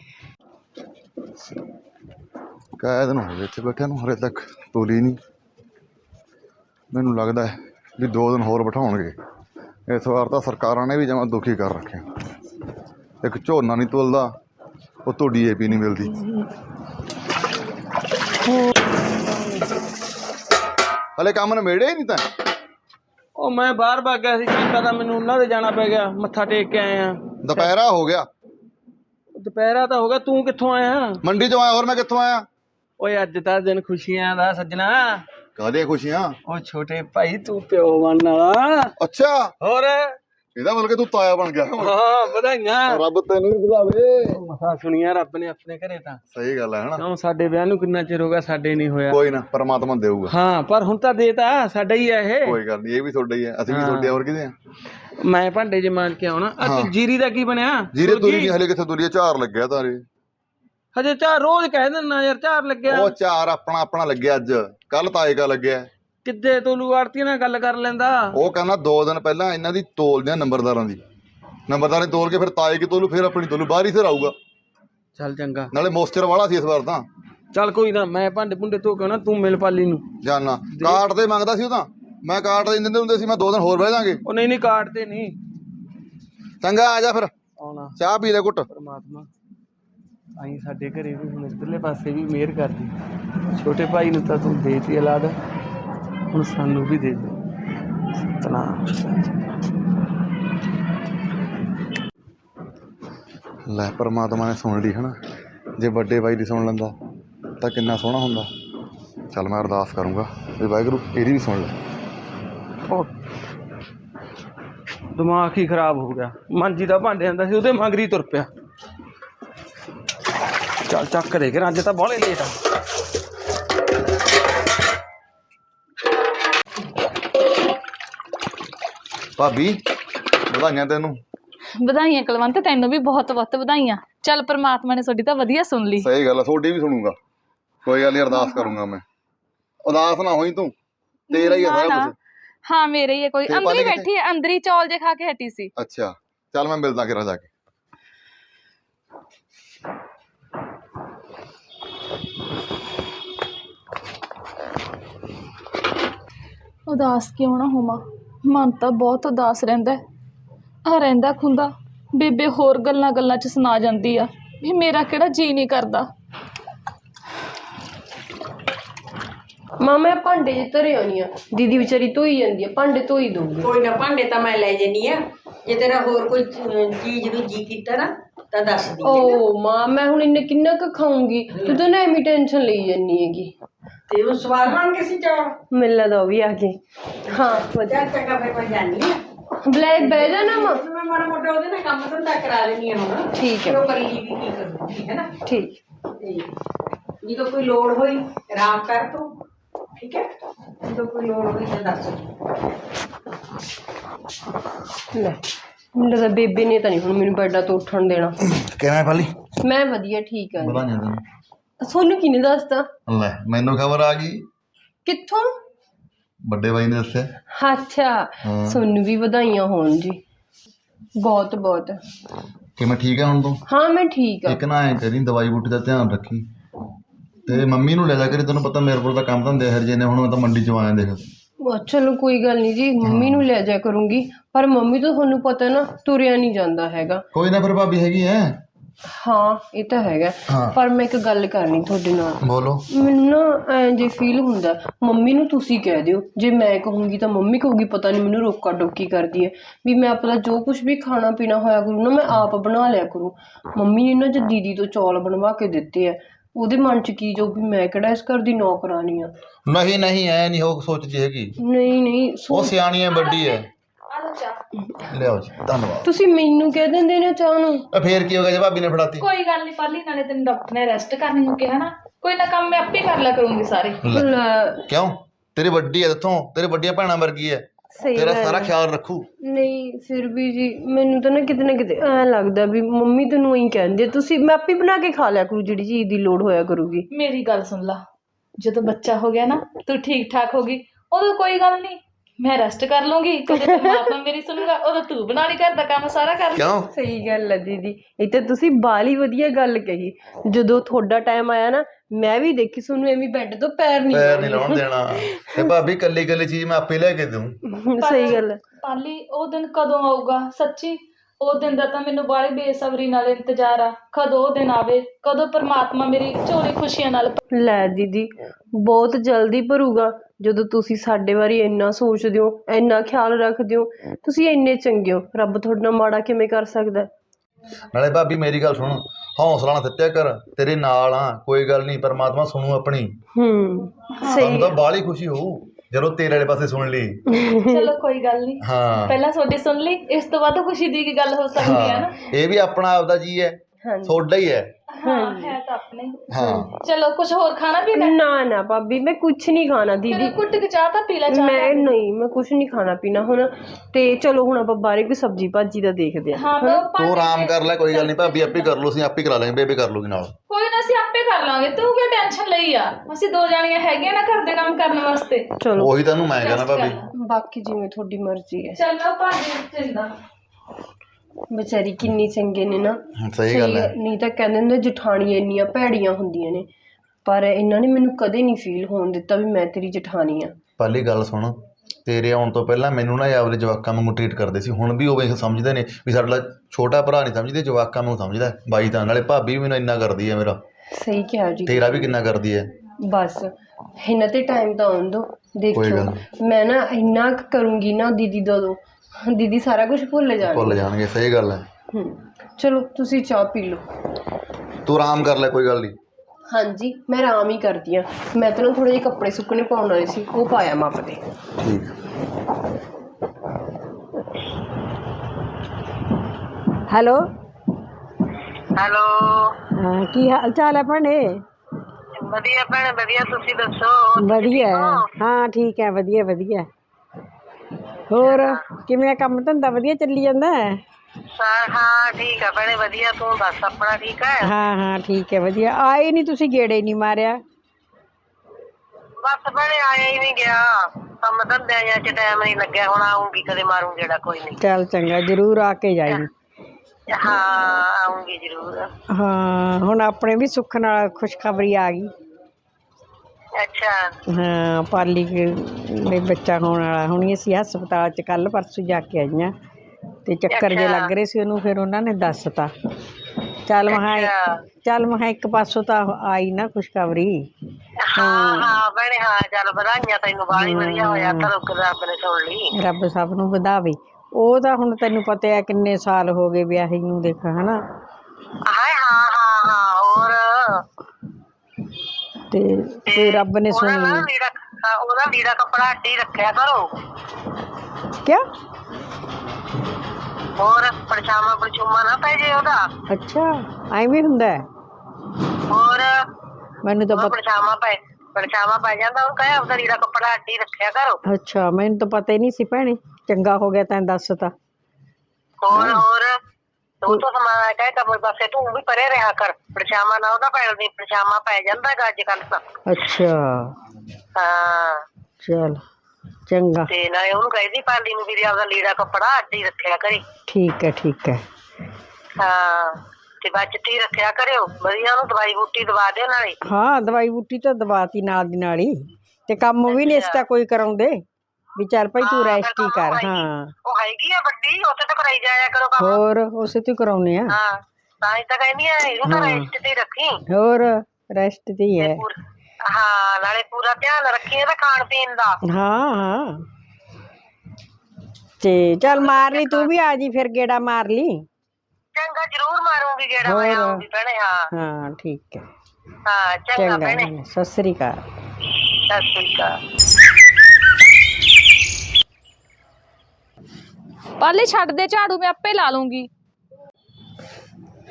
ਕਾਹ ਦਿਨ ਹੋ ਗਏ ਇੱਥੇ ਬੈਠਿਆਂ ਨੂੰ ਹਰੇ ਤੱਕ ਤੋਲੀ ਨਹੀਂ ਮੈਨੂੰ ਲੱਗਦਾ ਹੈ ਵੀ ਦੋ ਦਿਨ ਹੋਰ ਬਿਠਾਉਣਗੇ। ਇਸ ਵਾਰ ਤਾਂ ਸਰਕਾਰਾਂ ਨੇ ਵੀ ਜਮਾਂ ਦੁਖੀ ਕਰ ਰੱਖਿਆ। ਇੱਕ ਝੋਨਾ ਨਹੀਂ ਤੁਲਦਾ ਉਹ ਤੋਂ ਡੀਏਪੀ ਨਹੀਂ ਮਿਲਦੀ। ਹਲੇ ਕੰਮ ਨਵੇੜੇ ਹੀ ਨਹੀਂ ਤਾਂ? ਉਹ ਮੈਂ ਬਾਹਰ ਭੱਗ ਗਿਆ ਸੀ ਕੀਤਾ ਤਾਂ ਮੈਨੂੰ ਉਹਨਾਂ ਦੇ ਜਾਣਾ ਪੈ ਗਿਆ ਮੱਥਾ ਟੇਕ ਕੇ ਆਏ ਆ। ਦੁਪਹਿਰਾ ਹੋ ਗਿਆ। ਦੁਪਹਿਰਾ ਤਾਂ ਹੋ ਗਿਆ ਤੂੰ ਕਿੱਥੋਂ ਆਇਆ? ਮੰਡੀ ਚੋਂ ਆਇਆ ਹੋਰ ਮੈਂ ਕਿੱਥੋਂ ਆਇਆ? ਓਏ ਅੱਜ ਤਾਂ ਦਿਨ ਖੁਸ਼ੀਆਂ ਦਾ ਸੱਜਣਾ। ਕਾਹਦੀਆਂ ਖੁਸ਼ੀਆਂ? ਉਹ ਛੋਟੇ ਭਾਈ ਤੂੰ ਪਿਓ ਬਣਨ ਵਾਲਾ। ਅੱਛਾ। ਹੋਰ? ਇਹਦਾ ਮਤਲਬ ਕਿ ਤੂੰ ਤਾਇਆ ਬਣ ਗਿਆ। ਹਾਂ ਵਧਾਈਆਂ। ਰੱਬ ਤੈਨੂੰ ਵੀ ਵਧਾਵੇ। ਮਸਾ ਸੁਣੀਆਂ ਰੱਬ ਨੇ ਆਪਣੇ ਘਰੇ ਤਾਂ। ਸਹੀ ਗੱਲ ਹੈ ਹਨਾ? ਕਿਉਂ ਸਾਡੇ ਵਿਆਹ ਨੂੰ ਕਿੰਨਾ ਚਿਰ ਹੋ ਗਿਆ ਸਾਡੇ ਨਹੀਂ ਹੋਇਆ। ਕੋਈ ਨਾ ਪਰਮਾਤਮਾ ਦੇਊਗਾ। ਹਾਂ ਪਰ ਹੁਣ ਤਾਂ ਦੇਤਾ ਸਾਡਾ ਹੀ ਆ ਇਹ। ਕੋਈ ਗੱਲ ਨਹੀਂ ਇਹ ਵੀ ਤੁਹਾਡਾ ਹੀ ਹੈ। ਅਸੀਂ ਵੀ ਤੁਹਾਡੇ ਹੋਰ ਕਿਹਦੇ ਆ? ਮੈਂ ਭਾਂਡੇ ਜੇ ਮਾਰ ਕੇ ਆਉਣਾ। ਅੱਜ ਜੀਰੀ ਦਾ ਕੀ ਬਣਿਆ? ਜੀਰੇ ਤੁਰੀ ਨਹੀਂ ਹਲੇ ਕਿੱਥੇ ਤੁਰੀ ਆ, ਝਾਰ ਲੱਗਿਆ ਤਾਰੇ ਹਜੇ ਚਾਰ ਰੋਜ਼ ਕਹਿ ਦਿੰਦਾ ਯਾਰ ਚਾਰ ਲੱਗਿਆ। ਉਹ ਝਾਰ ਆਪਣਾ ਆਪਣਾ ਲੱਗਿਆ ਅੱਜ। ਕੱਲ ਤਾਏ ਕਾ ਲੱਗਿਆ। ਕਿੱਦੇ ਤੋਲੂ ਆੜਤੀ ਨਾਲ ਗੱਲ ਕਰ ਲੈਂਦਾ? ਉਹ ਕਹਿੰਦਾ ਦੋ ਦਿਨ ਪਹਿਲਾਂ ਇਹਨਾਂ ਦੀ ਤੋਲਦੇ ਆ ਨੰਬਰਦਾਰਾਂ ਦੀ। ਨੰਬਰਦਾਰਾਂ ਨੇ ਤੋਲ ਕੇ ਫਿਰ ਤਾਏ ਕੀ ਤੋਲੂ ਫਿਰ ਆਪਣੀ ਤੋਲੂ ਬਾਹਰ ਹੀ ਫਿਰ ਆਊਗਾ। ਚੱਲ ਚੰਗਾ। ਨਾਲੇ ਮੋਸਚਰ ਵਾਲਾ ਸੀ ਇਸ ਵਾਰ ਤਾਂ। ਚੱਲ ਕੋਈ ਨਾ ਮੈਂ ਭਾਂਡੇ ਭੁੰਡੇ ਧੋ ਕੇ ਆਉਣਾ ਤੂੰ ਮਿਲ ਪਾਲੀ ਨੂੰ। ਜਾਨਾ। ਕਾਰਡ ਤੇ ਮੰਗਦਾ ਸੀ ਉਹ ਤਾਂ। ਮੈਂ ਕਾਰਡ ਦੇ ਦਿੰਦੇ ਹੁੰਦੇ ਸੀ ਮੈਂ ਦੋ ਦਿਨ ਹੋਰ ਬਹਿ ਜਾਾਂਗੇ। ਉਹ ਨਹੀਂ ਨਹੀਂ ਕਾਟਦੇ ਨਹੀਂ। ਚੰਗਾ ਆ ਜਾ ਫਿਰ। ਆਉਣਾ। ਚਾਹ ਪੀ ਲੈ ਘੁੱਟ। ਪਰਮਾਤਮਾ। ਆਈ ਸਾਡੇ ਘਰੇ ਵੀ ਹੁਣ ਇਧਰਲੇ ਪਾਸੇ ਵੀ ਮਿਹਰ ਕਰਦੀ। ਛੋਟੇ ਭਾਈ ਨੂੰ ਤਾਂ ਤੂੰ ਦੇਤੀ ਔਲਾਦ। ਹੁਣ ਸਾਨੂੰ ਵੀ ਦੇ ਦੇ ਸਤਨਾਮ ਲੈ ਪਰਮਾਤਮਾ ਨੇ ਸੁਣ ਲਈ ਹਨਾ। ਜੇ ਵੱਡੇ ਬਾਈ ਦੀ ਸੁਣ ਲੈਂਦਾ ਤਾਂ ਕਿੰਨਾ ਸੋਹਣਾ ਹੁੰਦਾ। ਚੱਲ ਮੈਂ ਅਰਦਾਸ ਕਰੂੰਗਾ ਵੀ ਵਾਹਿਗੁਰੂ ਇਹਦੀ ਵੀ ਸੁਣ ਲੈ। ਉਹ ਦਿਮਾਗ ਹੀ ਖਰਾਬ ਹੋ ਗਿਆ। ਮਾਂਜੀ ਦਾ ਭਾਂਡੇ ਆਂਦਾ ਸੀ ਉਹਦੇ ਮਗਰੀ ਤੁਰ ਪਿਆ। ਚੱਲ ਚੱਕ ਦੇ ਕੇ ਅੱਜ ਤਾਂ ਬਾਹਲੇ ਲੇਟ ਆ। ਭਾਬੀ ਵਧਾਈਆਂ ਤੈਨੂੰ। ਵਧਾਈਆਂ ਕੁਲਵੰਤ ਤੈਨੂੰ ਵੀ ਬਹੁਤ ਬਹੁਤ ਵਧਾਈਆਂ। ਚੱਲ ਪ੍ਰਮਾਤਮਾ ਨੇ ਤੁਹਾਡੀ ਤਾਂ ਵਧੀਆ ਸੁਣ ਲਈ। ਸਹੀ ਗੱਲ ਆ ਤੁਹਾਡੀ ਵੀ ਸੁਣੂਗਾ। ਕੋਈ ਗੱਲ ਨਹੀਂ ਅਰਦਾਸ ਕਰੂੰਗਾ ਮੈਂ। ਉਦਾਸ ਨਾ ਹੋਈ ਤੂੰ। ਤੇਰਾ ਹੀ ਆ ਨਾ, ਸਾਰਾ ਨਾ। ਕੁਝ ਹਾਂ ਮੇਰੇ ਹੀ ਹੈ ਕੋਈ। ਤੇ ਅੰਦਰ ਹੀ? ਬੈਠੀ ਹੈ ਅੰਦਰ ਹੀ ਚੌਲ ਜੇ ਖਾ ਕੇ ਹਟੀ ਸੀ। ਅੱਛਾ ਚੱਲ ਮੈਂ ਮਿਲਦਾ ਕਿਰਾ ਜਾ ਕੇ। ਉਦਾਸ ਕਿਉਂ ਨਾ ਹੋਵਾਂ? ਮਨ ਤਾਂ ਬਹੁਤ ਉਦਾਸ ਰਹਿੰਦਾ ਆ ਰਹਿੰਦਾ ਖੁੰਦਾ ਬੇਬੇ ਹੋਰ ਗੱਲਾਂ ਗੱਲਾਂ ਚ ਸੁਣਾ ਜਾਂਦੀ ਆ ਵੀ ਮੇਰਾ ਕਿਹੜਾ ਜੀ ਨਹੀਂ ਕਰਦਾ। ਮਾਂ ਮੈਂ ਭਾਂਡੇ ਜੇ ਧਰੇ ਆਉਣੀ ਆ। ਦੀਦੀ ਵਿਚਾਰੀ ਧੋਈ ਜਾਂਦੀ ਆ ਭਾਂਡੇ ਧੋਈ ਦਊਗੀ। ਕੋਈ ਨਾ ਭਾਂਡੇ ਤਾਂ ਮੈਂ ਲੈ ਜੰਨੀ ਆ। ਜੇ ਤੇਰਾ ਹੋਰ ਕੋਈ ਅਹ, ਚੀਜ਼ ਨੂੰ ਜੀ ਕੀਤਾ ਨਾ ਤਾਂ ਦੱਸ ਦੀ ਓ ਮਾਂ ਮੈਂ ਹੁਣ ਇੰਨੇ ਕਿੰਨਾ ਕੁ ਖਾਊਂਗੀ? ਤੂੰ ਤਾਂ ਨਾ ਐਵੇਂ ਟੈਨਸ਼ਨ ਲਈ ਜਾਂਦੀ ਹੈਗੀ। ਤੇ ਉਹ ਸਵਾਦ ਬਣ ਕੇ ਸੀ ਲੱਗਦਾ ਉਹ ਵੀ ਆ ਗਏ। ਹਾਂ ਵਧੀਆ। ਚੱਲ ਚੰਗਾ ਫਿਰ ਮੈਂ ਜਾਨੀ ਆ। ਬਲੈਕ ਬਹਿ ਜਾ ਨਾ ਮਾਂ ਮੈਂ ਮਾੜਾ ਮੋਟਾ ਉਹਦੇ ਨਾਲ ਕੰਮ ਧੰਦਾ ਕਰਾ ਲੈਣੀ ਆ ਹੁਣ। ਠੀਕ ਹੈ। ਉਹ ਕਰੀ ਵੀ ਕੀ ਕਰੂ ਠੀਕ ਹੈ ਨਾ? ਠੀਕ। ਤੇ ਜਦੋਂ ਕੋਈ ਲੋੜ ਹੋਈ ਆਰਾਮ ਕਰ ਤੂੰ ਠੀਕ ਹੈ? ਜਦੋਂ ਕੋਈ ਲੋੜ ਹੋਈ ਤਾਂ ਦੱਸ। ਲੈ ਮੈਨੂੰ ਲੱਗਦਾ ਬੇਬੇ ਨੇ ਤਾਂ ਨਹੀਂ ਹੁਣ ਮੈਨੂੰ ਬੈੱਡਾਂ ਤੋਂ ਉੱਠਣ ਦੇਣਾ। ਕਿਵੇਂ ਪਾਲੀ ਮੈਂ ਵਧੀਆ ਠੀਕ ਆ ਤੁਹਾਨੂੰ ਕਿਹਨੇ ਦੱਸਤਾ ਲੈ ਮੈਨੂੰ ਖਬਰ ਆ ਗਈ। ਕਿੱਥੋਂ? ਵੱਡੇ ਬਾਈ ਨੇ ਦੱਸਿਆ। ਅੱਛਾ ਹਾਂ। ਤੁਹਾਨੂੰ ਵੀ ਵਧਾਈਆਂ ਹੋਣ ਜੀ। ਬਹੁਤ ਬਹੁਤ। ਕਿ ਮੈਂ ਠੀਕ ਆ ਹੁਣ ਤੂੰ? ਹਾਂ ਮੈਂ ਠੀਕ ਆ। ਇੱਕ ਨਾ ਐ ਕਰੀ ਦਵਾਈ ਬੂਟੀ ਦਾ ਧਿਆਨ ਰੱਖੀ। ਤੇ ਮੰਮੀ ਨੂੰ ਲੈ ਜਾ ਕਰੀ ਤੈਨੂੰ ਪਤਾ ਮੇਰੇ ਕੋਲ ਤਾਂ ਕੰਮ ਧੰਦੇ ਹਰ ਜੇ ਨੇ ਹੁਣ ਮੈਂ ਤਾਂ ਮੰਡੀ ਚ ਆਇਆ ਦੇਖ। ਉਹ ਚਲੋ ਕੋਈ ਗੱਲ ਨਹੀਂ ਜੀ ਮੰਮੀ ਨੂੰ ਲੈ ਜਾ ਕਰੂੰਗੀ। ਪਰ ਮੰਮੀ ਤੋਂ ਤੁਹਾਨੂੰ ਪਤਾ ਨਾ ਤੁਰਿਆ ਨਹੀਂ ਜਾਂਦਾ ਹੈਗਾ। ਕੋਈ ਨਾ ਫਿਰ ਭਾਬੀ ਹੈਗੀ ਐ। ਹਾਂ ਇਹ ਤਾਂ ਹੈਗਾ। ਹਾਂ। ਪਰ ਮੈਂ ਇੱਕ ਗੱਲ ਕਰਨੀ ਤੁਹਾਡੇ ਨਾਲ। ਬੋਲੋ। ਮੈਨੂੰ ਨਾ ਐਂ ਜੇ ਫੀਲ ਹੁੰਦਾ ਮੰਮੀ ਨੂੰ ਤੁਸੀਂ ਕਹਿ ਦਿਓ। ਜੇ ਮੈਂ ਕਹੂੰਗੀ ਤਾਂ ਮੰਮੀ ਕਹੂਗੀ ਪਤਾ ਨਹੀਂ ਮੈਨੂੰ ਰੋਕਾ ਟੋਕੀ ਕਰਦੀ ਹੈ। ਵੀ ਮੈਂ ਆਪਣਾ ਜੋ ਕੁਝ ਵੀ ਖਾਣਾ ਪੀਣਾ ਹੋਇਆ ਕਰੂ ਨਾ ਮੈਂ ਆਪ ਬਣਾ ਲਿਆ ਕਰੂ। ਮੰਮੀ ਨੇ ਨਾ ਜੇ ਦੀਦੀ ਤੋਂ ਚੌਲ ਬਣਵਾ ਕੇ ਦਿੱਤੇ ਆ ਉਹਦੇ ਮਨ 'ਚ ਕੀ ਜੋ ਵੀ ਮੈਂ ਕਿਹੜਾ ਇਸ ਘਰ ਦੀ ਨੌਕਰਾਨੀ ਆ? ਨਹੀਂ ਨਹੀਂ ਐ ਨਹੀਂ ਹੋ ਸੋਚਦੀ ਹੈਗੀ। ਨਹੀਂ ਨਹੀਂ ਸੋ- ਉਹ ਸਿਆਣੀ ਐ ਵੱਡੀ ਐ ਲਿਆਓ ਜੀ ਧੰਨਵਾਦ। ਤੁਸੀਂ ਮੈਨੂੰ ਕਹਿ ਦਿੰਦੇ ਨੇ ਚਾਹ ਨੂੰ। ਆ ਫੇਰ ਕੀ ਹੋ ਗਿਆ ਜੇ ਭਾਬੀ ਨੇ ਫੜਾਤੀ। ਕੋਈ ਗੱਲ ਨਹੀਂ ਪਾਲੀ ਨਾਲੇ ਤੈਨੂੰ ਡਾਕਟਰ ਨੇ ਰੈਸਟ ਕਰਨ ਨੂੰ ਕਿਹਾ ਨਾ। ਕੋਈ ਨਾ ਕੰਮ ਮੈਂ ਆਪੇ ਕਰ ਲਿਆ ਕਰੂੰਗੀ ਸਾਰੇ। ਲੈ, ਲੈ, ਕਿਉਂ? ਤੇਰੀ ਵੱਡੀ ਐ ਦੱਥੋਂ ਤੇਰੇ ਵੱਡੀਆਂ ਭੈਣਾਂ ਵਰਗੀ ਐ ਸਹੀ ਤੇਰਾ ਗੱਲ ਸਾਰਾ। ਖਿਆਲ ਰੱਖੂ। ਨਹੀਂ ਫਿਰ ਵੀ ਜੀ ਮੈਨੂੰ ਤਾਂ ਨਾ ਕਿਤੇ ਨਾ ਕਿਤੇ ਐਂ ਲੱਗਦਾ ਵੀ ਮੰਮੀ ਤੈਨੂੰ ਇਹੀ ਕਹਿੰਦੇ ਤੁਸੀਂ ਮੈਂ ਆਪੇ ਬਣਾ ਕੇ ਖਾ ਲਿਆ ਕਰੂ ਜਿਹੜੀ ਚੀਜ਼ ਦੀ ਲੋੜ ਹੋਇਆ ਕਰੂਗੀ। ਮੇਰੀ ਗੱਲ ਸੁਣ ਲਾ। ਜਦੋਂ ਬੱਚਾ ਹੋ ਗਿਆ ਨਾ ਤੂੰ ਠੀਕ ਠਾਕ ਹੋ ਗਈ ਉਦੋਂ ਕੋਈ ਗੱਲ ਨਹੀਂ ਮੈਂ ਰੈਸਟ ਕਰ ਲੂੰਗੀ ਕਦੇ ਪਰਮਾਤਮਾ ਮੇਰੀ ਸੁਣੂਗਾ ਉਦੋਂ ਤੂੰ ਬਣਾ ਲਈ ਘਰ ਦਾ ਕੰਮ ਸਾਰਾ ਕਰ ਲਈ। ਕਿਉਂ? ਸਹੀ ਗੱਲ ਹੈ ਦੀਦੀ। ਇਹ ਤਾਂ ਤੁਸੀਂ ਬਾਲੀ ਵਧੀਆ ਗੱਲ ਕਹੀ। ਜਦੋਂ ਤੁਹਾਡਾ ਟਾਈਮ ਆਇਆ ਨਾ ਮੈਂ ਵੀ ਦੇਖੀ ਤੁਹਾਨੂੰ ਐਵੇਂ ਬੈੱਡ ਤੋਂ ਪੈਰ ਨਹੀਂ ਪੈਰ ਨਹੀਂ ਲਾਉਣ ਦੇਣਾ। ਤੇ ਭਾਬੀ ਕੱਲੀ ਕੱਲੀ ਚੀਜ਼ ਮੈਂ ਆਪੇ ਲੈ ਕੇ ਦੂੰ। ਸਹੀ ਗੱਲ ਹੈ ਪਾਲੀ ਉਹ ਦਿਨ ਕਦੋਂ ਆਊਗਾ? ਸੱਚੀ? ਉਹ ਦਿਨ ਦਾ ਤਾਂ ਮੈਨੂੰ ਬਾਹਲੀ ਬੇਸਬਰੀ ਨਾਲ ਇੰਤਜ਼ਾਰ ਆ। ਕਦੋਂ ਉਹ ਦਿਨ ਆਵੇ ਕਦੋਂ ਪਰਮਾਤਮਾ ਮੇਰੀ ਝੋਲੀ ਖੁਸ਼ੀਆਂ ਨਾਲ ਲੈ ਦੀਦੀ ਬਹੁਤ ਜਲਦੀ ਭਰੂਗਾ। ਜਦੋਂ ਤੁਸੀਂ ਸਾਡੇ ਬਾਰੇ ਇੰਨਾ ਸੋਚਦੇ ਹੋ ਇੰਨਾ ਖਿਆਲ ਰੱਖਦੇ ਹੋ ਤੁਸੀਂ ਇੰਨੇ ਚੰਗੇ ਹੋ। ਰੱਬ ਤੁਹਾਡੇ ਨਾਲ ਮਾੜਾ ਕਿਵੇਂ ਕਰ ਸਕਦਾ? ਹੈ? ਨਾਲੇ ਭਾਬੀ ਮੇਰੀ ਗੱਲ ਸੁਣ। ਹੌਸਲਾ ਨਾ ਸੱਤਿਆ ਕਰ। ਤੇਰੇ ਨਾਲ ਆ ਕੋਈ ਗੱਲ ਨਹੀਂ। ਪਰਮਾਤਮਾ ਸੁਣੂ ਆਪਣੀ। ਹੂੰ। ਸਾਨੂੰ ਤਾਂ ਬਾਹਲੀ ਖੁਸ਼ੀ ਹੋਊ। ਜਦੋਂ ਤੇਰੇ ਵਾਲੇ ਪਾਸੇ ਸੁਣ ਲਈ। ਚਲੋ ਕੋਈ ਗੱਲ ਨਹੀਂ ਹਾਂ। ਪਹਿਲਾਂ ਤੁਹਾਡੀ ਸੁਣ ਲਈ ਇਸ ਤੋਂ ਬਾਅਦ ਖੁਸ਼ੀ ਦੀ ਕੀ ਗੱਲ ਹੋ ਸਕਦੀ ਹੈ ਹਾਂ ਨਾ? ਇਹ ਵੀ ਆਪਣਾ ਆਪਦਾ ਜੀ ਹੈ। ਹਾਂਜੀ। ਤੁਹਾਡਾ ਹੀ ਹੈ। ਹਾਂ ਹੈ ਤਾਂ ਆਪਣੇ ਹਾਂ। ਚਲੋ ਕੁਝ ਹੋਰ ਖਾਣਾ ਪੀਣਾ? ਨਾ ਨਾ ਭਾਬੀ ਮੈਂ ਕੁਝ ਨਹੀਂ ਖਾਣਾ ਦੀਦੀ। ਕੁੱਟ ਕੇ ਚਾਹ ਤਾਂ ਪੀ ਲੈ ਚਾਹ ਮੈਂ ਨਹੀਂ ਮੈਂ ਕੁਝ ਨਹੀਂ ਖਾਣਾ ਪੀਣਾ ਹੁਣ। ਤੇ ਚਲੋ ਹੁਣ ਆਪਾਂ ਬਾਰੇ ਕੋਈ ਸਬਜੀ ਭਾਜੀ ਦਾ ਦੇਖਦੇ ਹਾਂ। ਤੂੰ ਆਰਾਮ ਕਰ ਲੈ ਕੋਈ ਗੱਲ ਨਹੀਂ ਭਾਬੀ ਆਪੇ ਕਰ ਲਓ ਅਸੀਂ ਆਪੇ ਕਰਾ ਲਾਂਗੇ ਬੇਬੇ ਕਰ ਲੂਗੀ ਨਾਲ। ਕੋਈ ਨਾ ਅਸੀਂ ਆਪੇ ਕਰ ਲਾਂਗੇ। ਤੂੰ ਕਿਉਂ ਟੈਨਸ਼ਨ ਲਈ ਆ? ਅਸੀਂ ਦੋ ਜਾਣੀਆਂ ਹੈਗੀਆਂ ਨਾ ਘਰ ਦੇ ਕੰਮ ਕਰਨ ਵਾਸਤੇ। ਚਲੋ। ਉਹੀ ਤੈਨੂੰ ਮੈਂ ਕਹਿਣਾ ਭਾਬੀ। ਬਾਕੀ ਜਿਵੇਂ ਤੁਹਾਡੀ ਮਰਜ਼ੀ ਹੈ। ਚੱਲ ਭਾਂਡੇ ਚਿੰਦਾ ਵਿਚਾਰੀ ਕਿੰਨੀ ਚੰਗੇ ਨੇ ਨਾ। ਸਹੀ ਗੱਲ ਹੈ। ਨਹੀਂ ਤਾਂ ਕਹਿੰਦੇ ਹੁੰਦੇ ਜਠਾਣੀਆਂ ਇੰਨੀਆਂ ਭੈੜੀਆਂ ਹੁੰਦੀਆਂ ਨੇ ਪਰ ਇਹਨਾਂ ਨੇ ਮੈਨੂੰ ਕਦੇ ਨਹੀਂ ਫੀਲ ਹੋਣ ਦਿੱਤਾ ਵੀ ਮੈਂ ਤੇਰੀ ਜਠਾਣੀ ਆ। ਪਹਿਲੀ ਗੱਲ ਸੁਣ ਤੇਰੇ ਆਉਣ ਤੋਂ ਪਹਿਲਾਂ ਮੈਨੂੰ ਨਾ ਇਹ ਆਪਦੇ ਜਵਾਕਾਂ ਵਾਂਗੂ ਟ੍ਰੀਟ ਕਰਦੇ ਸੀ। ਹੁਣ ਵੀ ਉਹ ਵੇਖ ਸਮਝਦੇ ਨੇ ਵੀ ਸਾਡਾ ਛੋਟਾ ਭਰਾ ਨਹੀਂ ਸਮਝਦੇ ਜਵਾਕਾਂ ਵਾਂਗੂ ਸਮਝਦਾ ਬਾਈ ਤਾਂ ਨਾਲੇ ਭਾਬੀ ਵੀ ਮੈਨੂੰ ਇੰਨਾ ਕਰਦੀ ਹੈ ਮੇਰਾ। ਸਹੀ ਕਿਹਾ ਜੀ। ਤੇਰਾ ਵੀ ਕਿੰਨਾ ਕਰਦੀ ਹੈ। ਬਸ ਇਹਨਾਂ ਤੇ ਟਾਈਮ ਤਾਂ ਆਉਣ ਦੋ। ਦੇਖਿਓ ਮੈਂ ਨਾ ਇੰਨਾ ਕਰੂੰਗੀ ਨਾ ਦੀਦੀ ਦਾ ਦੋ ਦੀਦੀ ਸਾਰਾ ਕੁਝ ਭੁੱਲ ਜਾਣਗੇ ਭੁੱਲ ਜਾਣਗੇ ਸਹੀ ਗੱਲ ਹੈ ਹੂੰ ਚਲੋ ਤੁਸੀਂ ਚਾਹ ਪੀ ਲਓ ਤੂੰ ਆਰਾਮ ਕਰ ਲੈ ਕੋਈ ਗੱਲ ਨਹੀਂ ਹਾਂਜੀ ਮੈਂ ਆਰਾਮ ਹੀ ਕਰਦੀ ਆ ਮੈਂ ਤਾਂ ਨਾ ਥੋੜੇ ਜਿਹੇ ਕੱਪੜੇ ਸੁੱਕਣੇ ਪਾਉਣ ਵਾਲੇ ਸੀ ਉਹ ਪਾਇਆ ਮਾਪ ਦੇ ਠੀਕ ਹੈਲੋ ਹੈਲੋ ਹਾਂ ਕੀ ਹਾਲ ਚਾਲ ਹੈ ਭੈਣੇ ਵਧੀਆ ਭੈਣ ਵਧੀਆ ਤੁਸੀਂ ਦੱਸੋ ਵਧੀਆ ਹੈ। ਹਾਂ ਠੀਕ ਹੈ ਵਧੀਆ ਵਧੀਆ ਹੋਰ ਕਿਵੇਂ ਆ ਕੰਮ ਧੰਦਾ? ਵਧੀਆ ਚੱਲੀ ਜਾਂਦਾ ਹੈ? ਹਾਂ ਹਾਂ ਠੀਕ ਆ ਭੈਣੇ ਵਧੀਆ। ਤੂੰ ਦੱਸ ਆਪਣਾ ਠੀਕ ਹੈ? ਹਾਂ ਹਾਂ ਠੀਕ ਹੈ ਵਧੀਆ। ਆਏ ਨਹੀਂ ਤੁਸੀਂ ਗੇੜੇ ਨਹੀਂ ਮਾਰਿਆ? ਬਸ ਭੈਣੇ ਆਇਆ ਹੀ ਨਹੀਂ ਗਿਆ। ਕੰਮ ਧੰਦਿਆਂ ਜਾਂ ਚ ਟਾਈਮ ਨਹੀਂ ਲੱਗਿਆ। ਹੁਣ ਆਉਂਗੀ ਕਦੇ ਮਾਰੂੰ ਜਿਹੜਾ ਕੋਈ ਨਹੀਂ। ਚੱਲ ਚੰਗਾ ਜ਼ਰੂਰ ਆ ਕੇ ਜਾਈਂ। ਹਾਂ ਆਉਂਗੀ ਜ਼ਰੂਰ। ਹਾਂ ਹੁਣ ਆਪਣੇ ਵੀ ਸੁੱਖ ਨਾਲ ਖੁਸ਼ਖਬਰੀ ਆ ਗਈ। ਅੱਛਾ। ਹਾਂ ਪਾਲੀ ਦੇ ਬੱਚਾ ਹੋਣ ਵਾਲਾ। ਹੁਣੀ ਅਸੀਂ ਹਸਪਤਾਲ ਚ ਕੱਲ ਪਰਸੋਂ ਜਾ ਕੇ ਆਈਆਂ। ਤੇ ਚੱਕਰ ਜੇ ਲੱਗ ਰਹੇ ਸੀ ਉਹਨੂੰ ਫਿਰ ਉਹਨਾਂ ਨੇ ਦੱਸਤਾ। ਚੱਲ ਮਹਾ ਅੱਛਾ। ਚੱਲ ਮਹਾ ਇੱਕ ਪਾਸੋਂ ਤਾਂ ਆਈ ਨਾ ਖੁਸ਼ਖਬਰੀ। ਹਾਂ ਹਾਂ ਭੈਣੇ ਹਾਂ ਚੱਲ ਵਧਾਈਆਂ ਤੈਨੂੰ। ਬਾਹਲੀ ਵਧੀਆ ਹੋਇਆ ਤਾਂ ਰੱਬ ਨੇ ਸੁਣ ਲਈ। ਰੱਬ ਸਭ ਨੂੰ ਵਧਾਵੇ। ਉਹ ਤਾਂ ਹੁਣ ਤੈਨੂੰ ਪਤਾ ਹੈ ਕਿੰਨੇ ਸਾਲ ਹੋ ਗਏ ਵਿਆਹੀ ਨੂੰ ਦੇਖ ਹਨਾ? ਹਾਏ ਹਾਂ ਹਾਂ ਹਾਂ ਹੋਰ। ਤੇ ਤੇ ਰੱਬ ਨੇ ਉਹਦਾ ਸੁਣੀ ਨਾ ਲੀੜਾ ਹਾਂ, ਉਹਦਾ ਲੀੜਾ ਕੱਪੜਾ ਅੱਡੀ ਰੱਖਿਆ ਕਰੋ। ਕਿਆ? ਹੋਰ ਪਰਛਾਵਾਂ ਪਰਛੂਮਾ ਨਾ ਪੈ ਜੇ ਉਹਦਾ। ਅੱਛਾ ਐਵੇਂ ਹੁੰਦਾ ਹੈ? ਹੋਰ ਮੈਨੂੰ ਤਾਂ ਉਹ ਪਤਾ ਪਰਛਾਵਾਂ ਪੈ ਪਰਛਾਵਾਂ ਪੈ ਜਾਂਦਾ ਉਹ ਕਹੇ ਉਹਦਾ ਲੀੜਾ ਕੱਪੜਾ ਅੱਡੀ ਰੱਖਿਆ ਕਰੋ। ਅੱਛਾ ਮੈਨੂੰ ਤਾਂ ਪਤਾ ਹੀ ਨਹੀਂ ਸੀ ਭੈਣੇ। ਚੰਗਾ ਹੋ ਗਿਆ ਤੈਂ। ਦੱਸਤਾ ਹੋਰ ਹੋਰ ਤੂੰ ਤਾਂ ਸਮਾਂ ਕਹੇ ਕਬਰ ਪਾਸੇ ਤੂੰ ਵੀ ਪਰੇ ਰਿਹਾ ਕਰ। ਪਰਛਾਵਾਂ ਨਾ ਉਹਦਾ ਪੈਣ ਦੀ ਪਰਛਾਵਾਂ ਪੈ ਜਾਂਦਾ ਹੈਗਾ ਅੱਜ ਕੱਲ ਤਾਂ। ਅੱਛਾ। ਹਾਂ। ਚਲ ਚੰਗਾ। ਤੇ ਨਾ ਉਹਨੂੰ ਕਹਿੰਦੀ ਪਾਲੀ ਨੂੰ ਵੀ ਆਪਦਾ ਲੀੜਾ ਕੱਪੜਾ ਅੱਡੀ ਰੱਖਿਆ ਕਰੇ। ਠੀਕ ਹੈ ਠੀਕ ਹੈ। ਹਾਂ ਤੇ ਬਚਤੀ ਰੱਖਿਆ ਕਰਿਓ? ਵਧੀਆ ਉਹਨੂੰ ਦਵਾਈ ਬੂਟੀ ਦਵਾ ਦਿਓ ਨਾਲੇ। ਹਾਂ ਦਵਾਈ ਬੂਟੀ ਤਾਂ ਦਵਾਤੀ ਨਾਲ ਦੀ ਨਾਲ ਹੀ। ਤੇ ਕੰਮ ਵੀ ਨਹੀਂ ਇਸ ਤਾਂ ਕੋਈ ਕਰਾਉਂਦੇ। ਵੀ ਚੱਲ ਭਾਈ ਤੂੰ ਹਾਂ, ਰੈਸਟ ਹੀ ਫਿਰ ਕਰ ਕੰਮ ਹਾਂ। ਉਹ ਹੈਗੀ ਆ ਵੱਡੀ ਉੱਥੇ ਤਾਂ ਕਰਾਈ ਜਾਇਆ ਕਰੋ ਕੰਮ। ਹੋਰ ਉਸੇ ਤੋਂ ਕਰਾਉਨੇ ਆ। ਹਾਂ ਤਾਂ ਹੀ ਤਾਂ ਕਹਿੰਦੀ ਆ ਇਹਨੂੰ ਤਾਂ ਹਾਂ। ਰੈਸਟ ਤੇ ਹੀ ਰੱਖੀ। ਹੋਰ ਰੈਸਟ ਤੇ ਹੀ ਹੈ। ਪੂਰ- ਹਾਂ ਨਾਲੇ ਪੂਰਾ ਧਿਆਨ ਰੱਖੀ ਇਹਦਾ ਖਾਣ ਪੀਣ ਦਾ। ਹਾਂ ਹਾਂ। ਤੇ ਚੱਲ ਮਾਰ ਲਈ ਤੂੰ ਵੀ ਆ ਜੀ ਫਿਰ ਗੇੜਾ ਮਾਰ ਲਈ। ਚੰਗਾ ਜ਼ਰੂਰ ਮਾਰੂੰਗੀ ਜਿਹੜਾ ਮੈਂ ਹੋਰ। ਆਉਂਗੀ ਭੈਣੇ ਹਾਂ। ਹਾਂ ਠੀਕ ਹੈ। ਹਾਂ ਚੰਗਾ ਚੰਗਾ ਭੈਣੇ। ਭੈਣੇ, ਸਤਿ ਸ੍ਰੀ ਅਕਾਲ। ਸਤਿ ਸ਼੍ਰੀ ਅਕਾਲ। ਪਾਲੀ ਛੱਡ ਦੇ ਝਾੜੂ ਮੈਂ ਆਪੇ ਲਾ ਲੂੰਗੀ।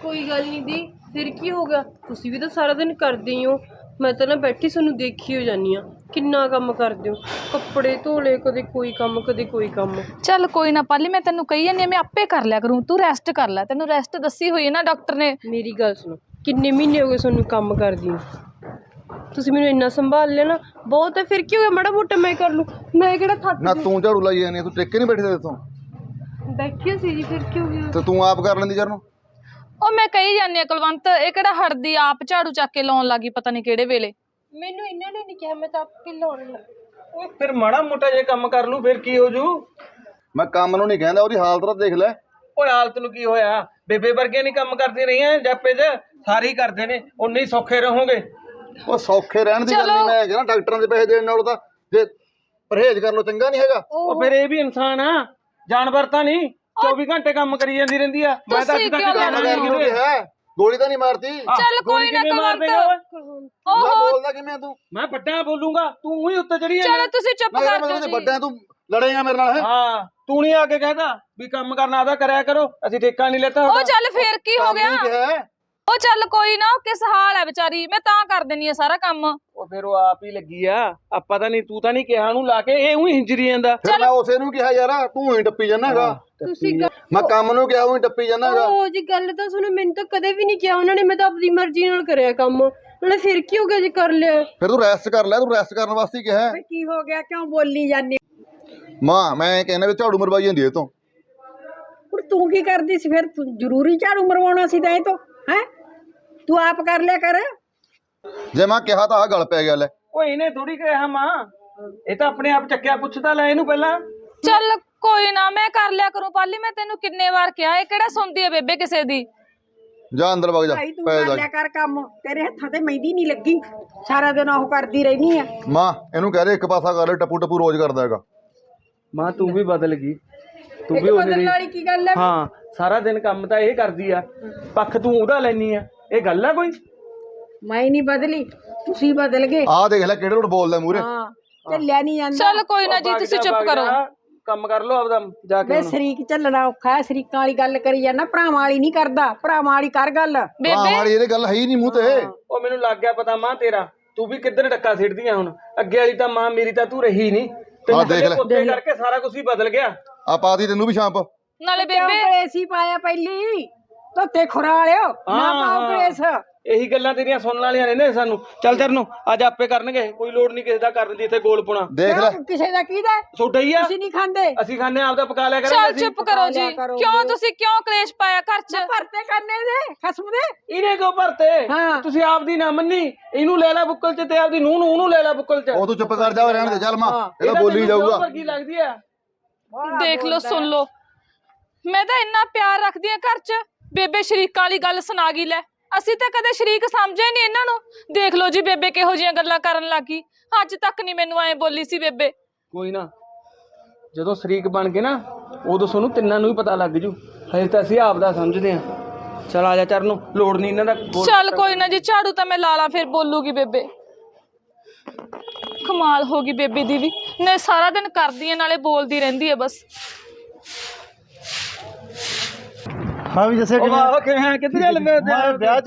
ਕੋਈ ਗੱਲ ਨਹੀਂ ਦੀ ਫਿਰ ਕੀ ਹੋ ਗਿਆ? ਤੁਸੀਂ ਵੀ ਤਾਂ ਸਾਰਾ ਦਿਨ ਕਰਦੇ ਹੀ ਹੋ। ਮੈਂ ਤਾਂ ਨਾ ਬੈਠੀ ਤੁਹਾਨੂੰ ਦੇਖੀ ਹੋ ਜਾਨੀ ਆ ਕਿੰਨਾ ਕੰਮ ਕਰਦੇ ਹੋ? ਕੱਪੜੇ ਧੋ ਲਏ ਕਦੇ ਕੋਈ ਕੰਮ ਕਦੇ ਕੋਈ ਕੰਮ। ਚੱਲ ਕੋਈ ਨਾ ਪਾਲੀ ਮੈਂ ਤੈਨੂੰ ਕਹੀ ਜਾਂਦੀ ਹਾਂ ਮੈਂ ਆਪੇ ਕਰ ਲਿਆ ਕਰੂੰ। ਤੂੰ ਰੈਸਟ ਕਰ ਲੈ ਤੈਨੂੰ ਰੈਸਟ ਦੱਸੀ ਹੋਈ ਹੈ ਨਾ ਡਾਕਟਰ ਨੇ। ਮੇਰੀ ਗੱਲ ਸੁਣੋ ਕਿੰਨੇ ਮਹੀਨੇ ਹੋ ਗਏ ਤੁਹਾਨੂੰ ਕੰਮ ਕਰਦੀ ਨੂੰ? ਤੁਸੀਂ ਮੈਨੂੰ ਇੰਨਾ ਸੰਭਾਲ ਲਿਆ ਨਾ ਬਹੁਤ ਹੈ ਫਿਰ ਕੀ ਹੋ ਗਿਆ? ਮਾੜਾ ਮੋਟਾ ਮੈਂ ਕਰ ਲੂੰ। ਮੈਂ ਕਿਹੜਾ ਥੱਕ ਨਾ ਤੂੰ ਝਾੜੂ ਲਾਈ ਜਾਂਦੀ ਆ, ਤੂੰ ਟਿੱਕੇ ਨਹੀਂ ਬੈਠੀ ਤੇ ਤੂੰ? ਬੈਠੀ ਸੀ ਜੀ ਫਿਰ ਕੀ ਹੋ ਗਿਆ ਤੇ ਤੂੰ ਆਪ ਕਰ ਲੈਂਦੀ ਨੂੰ ਉਹ ਮੈਂ ਕਹੀ ਜਾਂਦੀ ਆ ਕੁਲਵੰਤ ਇਹ ਕਿਹੜਾ ਹਟਦੀ ਆ, ਆਪ ਝਾੜੂ ਚੱਕ ਕੇ ਲਾਉਣ ਲੱਗੀ ਪਤਾ ਨਹੀਂ ਕਿਹੜੇ ਵੇਲੇ। ਮੈਨੂੰ ਇਹਨਾਂ ਨੇ ਨਹੀਂ ਕਿਹਾ ਮੈਂ ਤਾਂ ਆਪੇ ਲਾਉਣ ਲੱਗ। ਓਏ ਫਿਰ ਮਾੜਾ ਮੋਟਾ ਜੇ ਕੰਮ ਕਰ ਲੂ ਫਿਰ ਕੀ ਹੋ ਜੂ? ਮੈਂ ਕੰਮ ਨੂੰ ਨਹੀਂ ਕਹਿੰਦਾ ਉਹਦੀ ਹਾਲਤ ਤਾਂ ਦੇਖ ਲੈ। ਓਏ ਹਾਲਤ ਨੂੰ ਕੀ ਹੋਇਆ? ਬੇਬੇ ਵਰਗੇ ਨਹੀਂ ਕੰਮ ਕਰਦੀ ਰਹੀਆਂ ਜਾਪੇ 'ਚ? ਸਾਰੇ ਹੀ ਕਰਦੇ ਨੇ ਉਨੇ ਹੀ ਸੌਖੇ ਰਹੋਗੇ। ਉਹ ਸੌਖੇ ਰਹਿਣ ਦੀ ਗੱਲ ਨਹੀਂ ਮੈਂ ਕਹਿੰਦਾ ਡਾਕਟਰਾਂ ਦੇ ਪੈਸੇ ਦੇਣ ਨਾਲੋਂ ਤਾਂ। ਜੇ ਪਰਹੇਜ਼ ਕਰ ਲੋ ਚੰਗਾ ਨਹੀਂ ਹੈਗਾ। ਉਹ ਫਿਰ ਇਹ ਵੀ ਇਨਸਾਨ ਆ। ਜਾਨਵਰ ਤਾਂ ਨਹੀਂ 24 ਘੰਟੇ ਕੰਮ ਕਰੀ ਜਾਂਦੀ ਰਹਿੰਦੀ ਆ। ਮੈਂ ਤਾਂ ਅੱਜ ਤੁਸੀਂ ਤੱਕ ਕਿਉਂ ਕੰਮ ਲੜਦੇ ਗੋਲੀ ਤਾਂ ਨਹੀਂ ਮਾਰਤੀ ਚੱਲ ਕੋਈ ਨਾ ਮਾਰ ਕੁਲਵੰਤ ਦੇਗਾ ਓਏ ਮੈਂ ਓਹੋ। ਬੋਲਦਾ ਕਿਵੇਂ ਤੂੰ? ਮੈਂ ਵੱਡਾ ਬੋਲੂੰਗਾ ਤੂੰ ਹੀ ਉੱਤੇ ਚੜੀ ਚਲੋ ਤੁਸੀਂ ਚੁੱਪ ਮੈਂ ਕਰ ਜਾਓ ਮੈਂ ਜੀ। ਵੱਡਾ ਤੂੰ ਲੜੇਗਾ ਮੇਰੇ ਨਾਲ ਹੈ? ਹਾਂ ਤੂੰ ਨਹੀਂ ਆ ਕੇ ਕਹਿੰਦਾ ਵੀ ਕੰਮ ਕਰਨਾ ਆਦਾ ਕਰਿਆ ਕਰੋ ਅਸੀਂ ਠੇਕਾ ਨਹੀਂ ਲੈਤਾ ਉਹ ਚੱਲ ਫੇਰ ਕੀ ਹੋ ਕੰਮ ਗਿਆ? ਨਹੀਂ ਕਿਹਾ। ਹੈ। ਉਹ ਚੱਲ ਕੋਈ ਨਾ ਉਹ ਕਿਸ ਹਾਲ ਹੈ ਵਿਚਾਰੀ? ਮੈਂ ਤਾਂ ਕਰ ਦਿੰਨੀ ਆ ਸਾਰਾ ਕੰਮ। ਉਹ ਫਿਰ ਉਹ ਆਪ ਹੀ ਲੱਗੀ ਆ। ਆਪਾਂ ਤਾਂ ਨਹੀਂ ਤੂੰ ਤਾਂ ਨਹੀਂ ਕਿਹਾ ਉਹਨੂੰ ਲਾ ਕੇ ਇਹ ਉਹੀ ਹਿੰਜਰੀ ਜਾਂਦਾ। ਫਿਰ ਮੈਂ ਉਸੇ ਨੂੰ ਕਿਹਾ ਯਾਰ ਤੂੰ ਹੀ ਟੱਪੀ ਜਾਣਾਗਾ ਤੁਸੀਂ ਮੈਂ ਕੰਮ ਨੂੰ ਕਿਹਾ ਉਹੀ ਟੱਪੀ ਜਾਣਾਗਾ ਉਹ ਜੀ ਗੱਲ ਤਾਂ ਸੁਣੋ ਮੈਨੂੰ ਤਾਂ ਕਦੇ ਵੀ ਨਹੀਂ ਕਿਹਾ ਉਹਨਾਂ ਨੇ ਮੈਂ ਤਾਂ ਆਪਣੀ ਮਰਜ਼ੀ ਨਾਲ ਕਰਿਆ ਕੰਮ। ਨਾਲੇ ਫਿਰ ਕੀ ਹੋ ਗਿਆ ਜੇ ਕਰ ਲਿਆ? ਫਿਰ ਤੂੰ ਰੈਸਟ ਕਰ ਲੈ ਤੂੰ ਰੈਸਟ ਕਰਨ ਵਾਸਤੇ ਹੀ ਕਿਹਾ ਹੈ। ਕੀ ਹੋ ਗਿਆ ਕਿਉਂ ਬੋਲੀ ਜਾਂਦੀ? ਮਾਂ ਮੈਂ ਕਹਿੰਦਾ ਵੀ ਝਾੜੂ ਮਰਵਾਈ ਜਾਂਦੀ ਇਹ ਤੋਂ। ਹੁਣ ਤੂੰ ਕੀ ਕਰਦੀ ਸੀ? ਫਿਰ ਤੂੰ ਜ਼ਰੂਰੀ ਝਾੜੂ ਮਰਵਾਉਣਾ ਸੀ ਤਾਂ ਇਹ ਤੋਂ ਹੈ? ਤੂੰ ਆਪ ਕਰ ਲਿਆ ਕਰ। ਜੇ ਮੈਂ ਕਿਹਾ ਤਾਂ ਆ ਗੱਲ ਪੈ ਗਿਆ ਲੈ। ਉਹ ਇਹਨੇ ਥੋੜੀ ਕਿਹਾ ਮਾਂ। ਇਹ ਤਾਂ ਆਪਣੇ ਆਪ ਚੱਕਿਆ ਪੁੱਛਦਾ ਲੈ ਇਹਨੂੰ ਪਹਿਲਾਂ। ਚੱਲ ਕੋਈ ਨਾ ਮੈਂ ਕਰ ਲਿਆ ਕਰੂੰ। ਪਾਲੀ ਮੈਂ ਤੈਨੂੰ ਕਿੰਨੇ ਵਾਰ ਕਿਹਾ ਇਹ ਕਿਹੜਾ ਸੁਣਦੀ ਹੈ ਬੇਬੇ ਕਿਸੇ ਦੀ? ਜਾ ਅੰਦਰ ਵਗ ਜਾ ਭਾਈ ਤੂੰ ਪੈ ਕਰ ਜਾ। ਲਿਆ ਕਰ ਕੰਮ। ਤੇਰੇ ਹੱਥਾਂ ਤੇ ਮਹਿੰਦੀ ਨਹੀਂ ਲੱਗੀ। ਸਾਰਾ ਦਿਨ ਉਹ ਕਰਦੀ ਰਹਿਨੀ ਆ। ਮਾਂ ਇਹਨੂੰ ਕਹਿ ਦੇ ਇੱਕ ਪਾਸਾ ਕਰ ਲੈ ਟੱਪੂ ਟੱਪੂ ਰੋਜ਼ ਕਰਦਾ ਹੈਗਾ। ਮਾਂ ਤੂੰ ਵੀ ਬਦਲ ਗਈ। ਤੂੰ ਵੀ ਉਹਨੇ ਬਦਲਣ ਵਾਲੀ ਕੀ ਗੱਲ ਹੈ ਹਾਂ ਸਾਰਾ ਦਿਨ ਕੰਮ ਤਾਂ ਇਹ ਕਰਦੀ ਆ। ਪੱਖ ਤੂੰ ਉਹਦਾ ਲੈਣੀ ਆ। ਇਹ ਗੱਲ ਆ ਕੋਈ? ਮੈਂ ਨਹੀਂ ਬਦਲੀ ਤੁਸੀਂ ਬਦਲ ਗਏ। ਆਹ ਦੇਖ ਲੈ ਕਿਹੜੇ ਰੋਡ ਬੋਲਦਾ ਮੂਰੇ ਹਾਂ ਚੱਲਿਆ ਨਹੀਂ ਜਾਂਦਾ। ਚੱਲ ਕੋਈ ਨਾ ਜੀ ਤੁਸੀਂ ਜਾ, ਚੁੱਪ ਕਰੋ। ਜਾ, ਕੰਮ ਕਰ ਲੋ ਆਪਦਾ ਜਾ ਕੇ ਹੁਣ। ਸ਼ਰੀਕ ਚੱਲਣਾ ਔਖਾ ਹੈ ਸ਼ਰੀਕਾਂ ਵਾਲੀ ਗੱਲ ਕਰੀ ਜਾਂਦਾ ਭਰਾਵਾਂ ਵਾਲੀ ਨਹੀਂ ਕਰਦਾ ਭਰਾਵਾਂ ਵਾਲੀ ਕਰ ਗੱਲ। ਬੇਬੇ। ਮਾੜੀ ਇਹਦੇ ਗੱਲ ਹੈ ਹੀ ਨਹੀਂ ਮੂੰਹ ਤੇ। ਉਹ ਮੈਨੂੰ ਲੱਗ ਗਿਆ ਪਤਾ ਮਾਂ ਤੇਰਾ ਤੂੰ ਵੀ ਕਿੱਧਰ ਡੱਕਾ ਸਿੱਟਦੀਆਂ ਹੁਣ। ਅੱਗੇ ਵਾਲੀ ਤਾਂ ਮਾਂ ਮੇਰੀ ਤਾਂ ਤੂੰ ਰਹੀ ਨਹੀਂ। ਆਹ ਦੇਖ ਲੈ। ਪੁੱਤੇ ਕਰਕੇ ਸਾਰਾ ਕੁਝ ਹੀ ਬਦਲ ਗਿਆ। ਆ ਪਾਤੀ ਤੈਨੂੰ ਵੀ ਸ਼ਾਂਪ। ਨਾਲੇ ਕਿਉਂ ਬੇਬੇ। ਕਲੇਸੀ ਪਾਇਆ ਪਹਿਲੀ? ਧੋਤੇ ਖੁਰਾ ਵਾਲਿਓ ਨਾ ਪਾਓ। ਕਲੇਸ਼। ਇਹੀ ਗੱਲਾਂ ਤੇਰੀਆਂ ਸੁਣਨ ਵਾਲੀਆਂ ਰਹਿੰਦੇ ਸਾਨੂੰ। ਚੱਲ ਚਰਨੋ ਅੱਜ ਆਪੇ ਕਰਨਗੇ ਕੋਈ ਲੋੜ ਨਹੀਂ ਕਿਸੇ ਦਾ ਕਰਨ ਦੀ ਇੱਥੇ ਗੋਲ ਪੁਣਾ। ਦੇਖ ਲੈ? ਕਿਸੇ ਦਾ ਹੈ? ਛੋਟਾ ਹੀ ਆ। ਤੁਸੀਂ ਨਹੀਂ ਖਾਂਦੇ। ਅਸੀਂ ਖਾਣੇ ਆਪਦਾ ਪਕਾ ਲਿਆ ਚੱਲ ਕਰਾਂਗੇ ਚੁੱਪ ਕਰੋ ਜੀ। ਕਿਉਂ। ਤੁਸੀਂ ਕਿਉਂ ਕਲੇਸ਼ ਪਾਇਆ ਘਰ 'ਚ? ਭਰਤੇ ਕਰਨੇ ਨੇ ਖਸਮ ਦੇ। ਇਹਨੇ ਕਿਉਂ ਭਰਤੇ। ਤੁਸੀਂ ਆਪਦੀ ਨਾ ਮੰਨੀ ਇਹਨੂੰ ਲੈ ਲੈ ਬੁੱਕਲ ਚ ਤੇ ਆਪਦੀ ਨੂੰਹ ਨੂੰ ਉਹਨੂੰ ਲੈ ਲੈ ਬੁੱਕਲ ਚ। ਉਹ ਤੂੰ ਚੁੱਪ ਕਰ ਜਾ ਰਹਿਣ ਦੇ ਚੱਲ ਮਾਂ। ਇਹ ਤਾਂ ਬੋਲੀ ਜਾਊਗਾ। ਵਰਗੀ ਲੱਗਦੀ ਆ? ਦੇਖ ਲਓ ਸੁਣ ਲਓ। ਮੈਂ ਤਾਂ ਇੰਨਾ ਪਿਆਰ ਰੱਖਦੀ ਆ ਘਰ 'ਚ। ਬੇਬੇ ਸ਼ਰੀਕਾਂ ਵਾਲੀ ਗੱਲ ਸੁਣਾ ਗਈ ਲੈ। ਅਸੀਂ ਤਾਂ ਕਦੇ ਸ਼ਰੀਕ ਸਮਝੇ ਨਹੀਂ ਇਹਨਾਂ ਨੂੰ। ਦੇਖ ਲਓ ਜੀ ਬੇਬੇ ਕਿਹੋ ਜਿਹੀਆਂ ਗੱਲਾਂ ਕਰਨ ਲੱਗੀ। ਅੱਜ ਤੱਕ ਨਹੀਂ ਮੈਨੂੰ ਐਂ ਬੋਲੀ ਸੀ ਬੇਬੇ। ਕੋਈ ਨਾ ਜਦੋਂ ਸ਼ਰੀਕ ਬਣ ਗਏ ਨਾ ਉਦੋਂ ਤੁਹਾਨੂੰ ਤਿੰਨਾਂ ਨੂੰ ਹੀ ਪਤਾ ਲੱਗ ਜੂ। ਹਜੇ ਤਾਂ ਅਸੀਂ ਆਪਦਾ ਸਮਝਦੇ ਆ ਚਲ ਆ ਜਾ ਚਰਨੋ ਲੋੜ ਨਹੀਂ ਇਹਨਾਂ ਦਾ। ਗੋਲ- ਚੱਲ ਕੋਈ ਨਾ ਜੀ ਝਾੜੂ ਤਾਂ ਮੈਂ ਲਾ ਲਾਂ ਫਿਰ ਬੋਲੂਗੀ ਬੇਬੇ। ਕਮਾਲ ਹੋ ਗਈ ਬੇਬੇ ਦੀ ਵੀ। ਨੇ ਸਾਰਾ ਦਿਨ ਕਰਦੀ ਐ ਨਾਲੇ ਬੋਲਦੀ ਰਹਿੰਦੀ ਐ ਬਸ। ਹਾਂ ਵੀ ਜੈਸੇ ਉਹ ਕਿ ਵਾਹ ਕਿਵੇਂ ਆ? ਕਿੱਥੇ ਚੱਲ? ਮੈਂ ਵਿਆਹ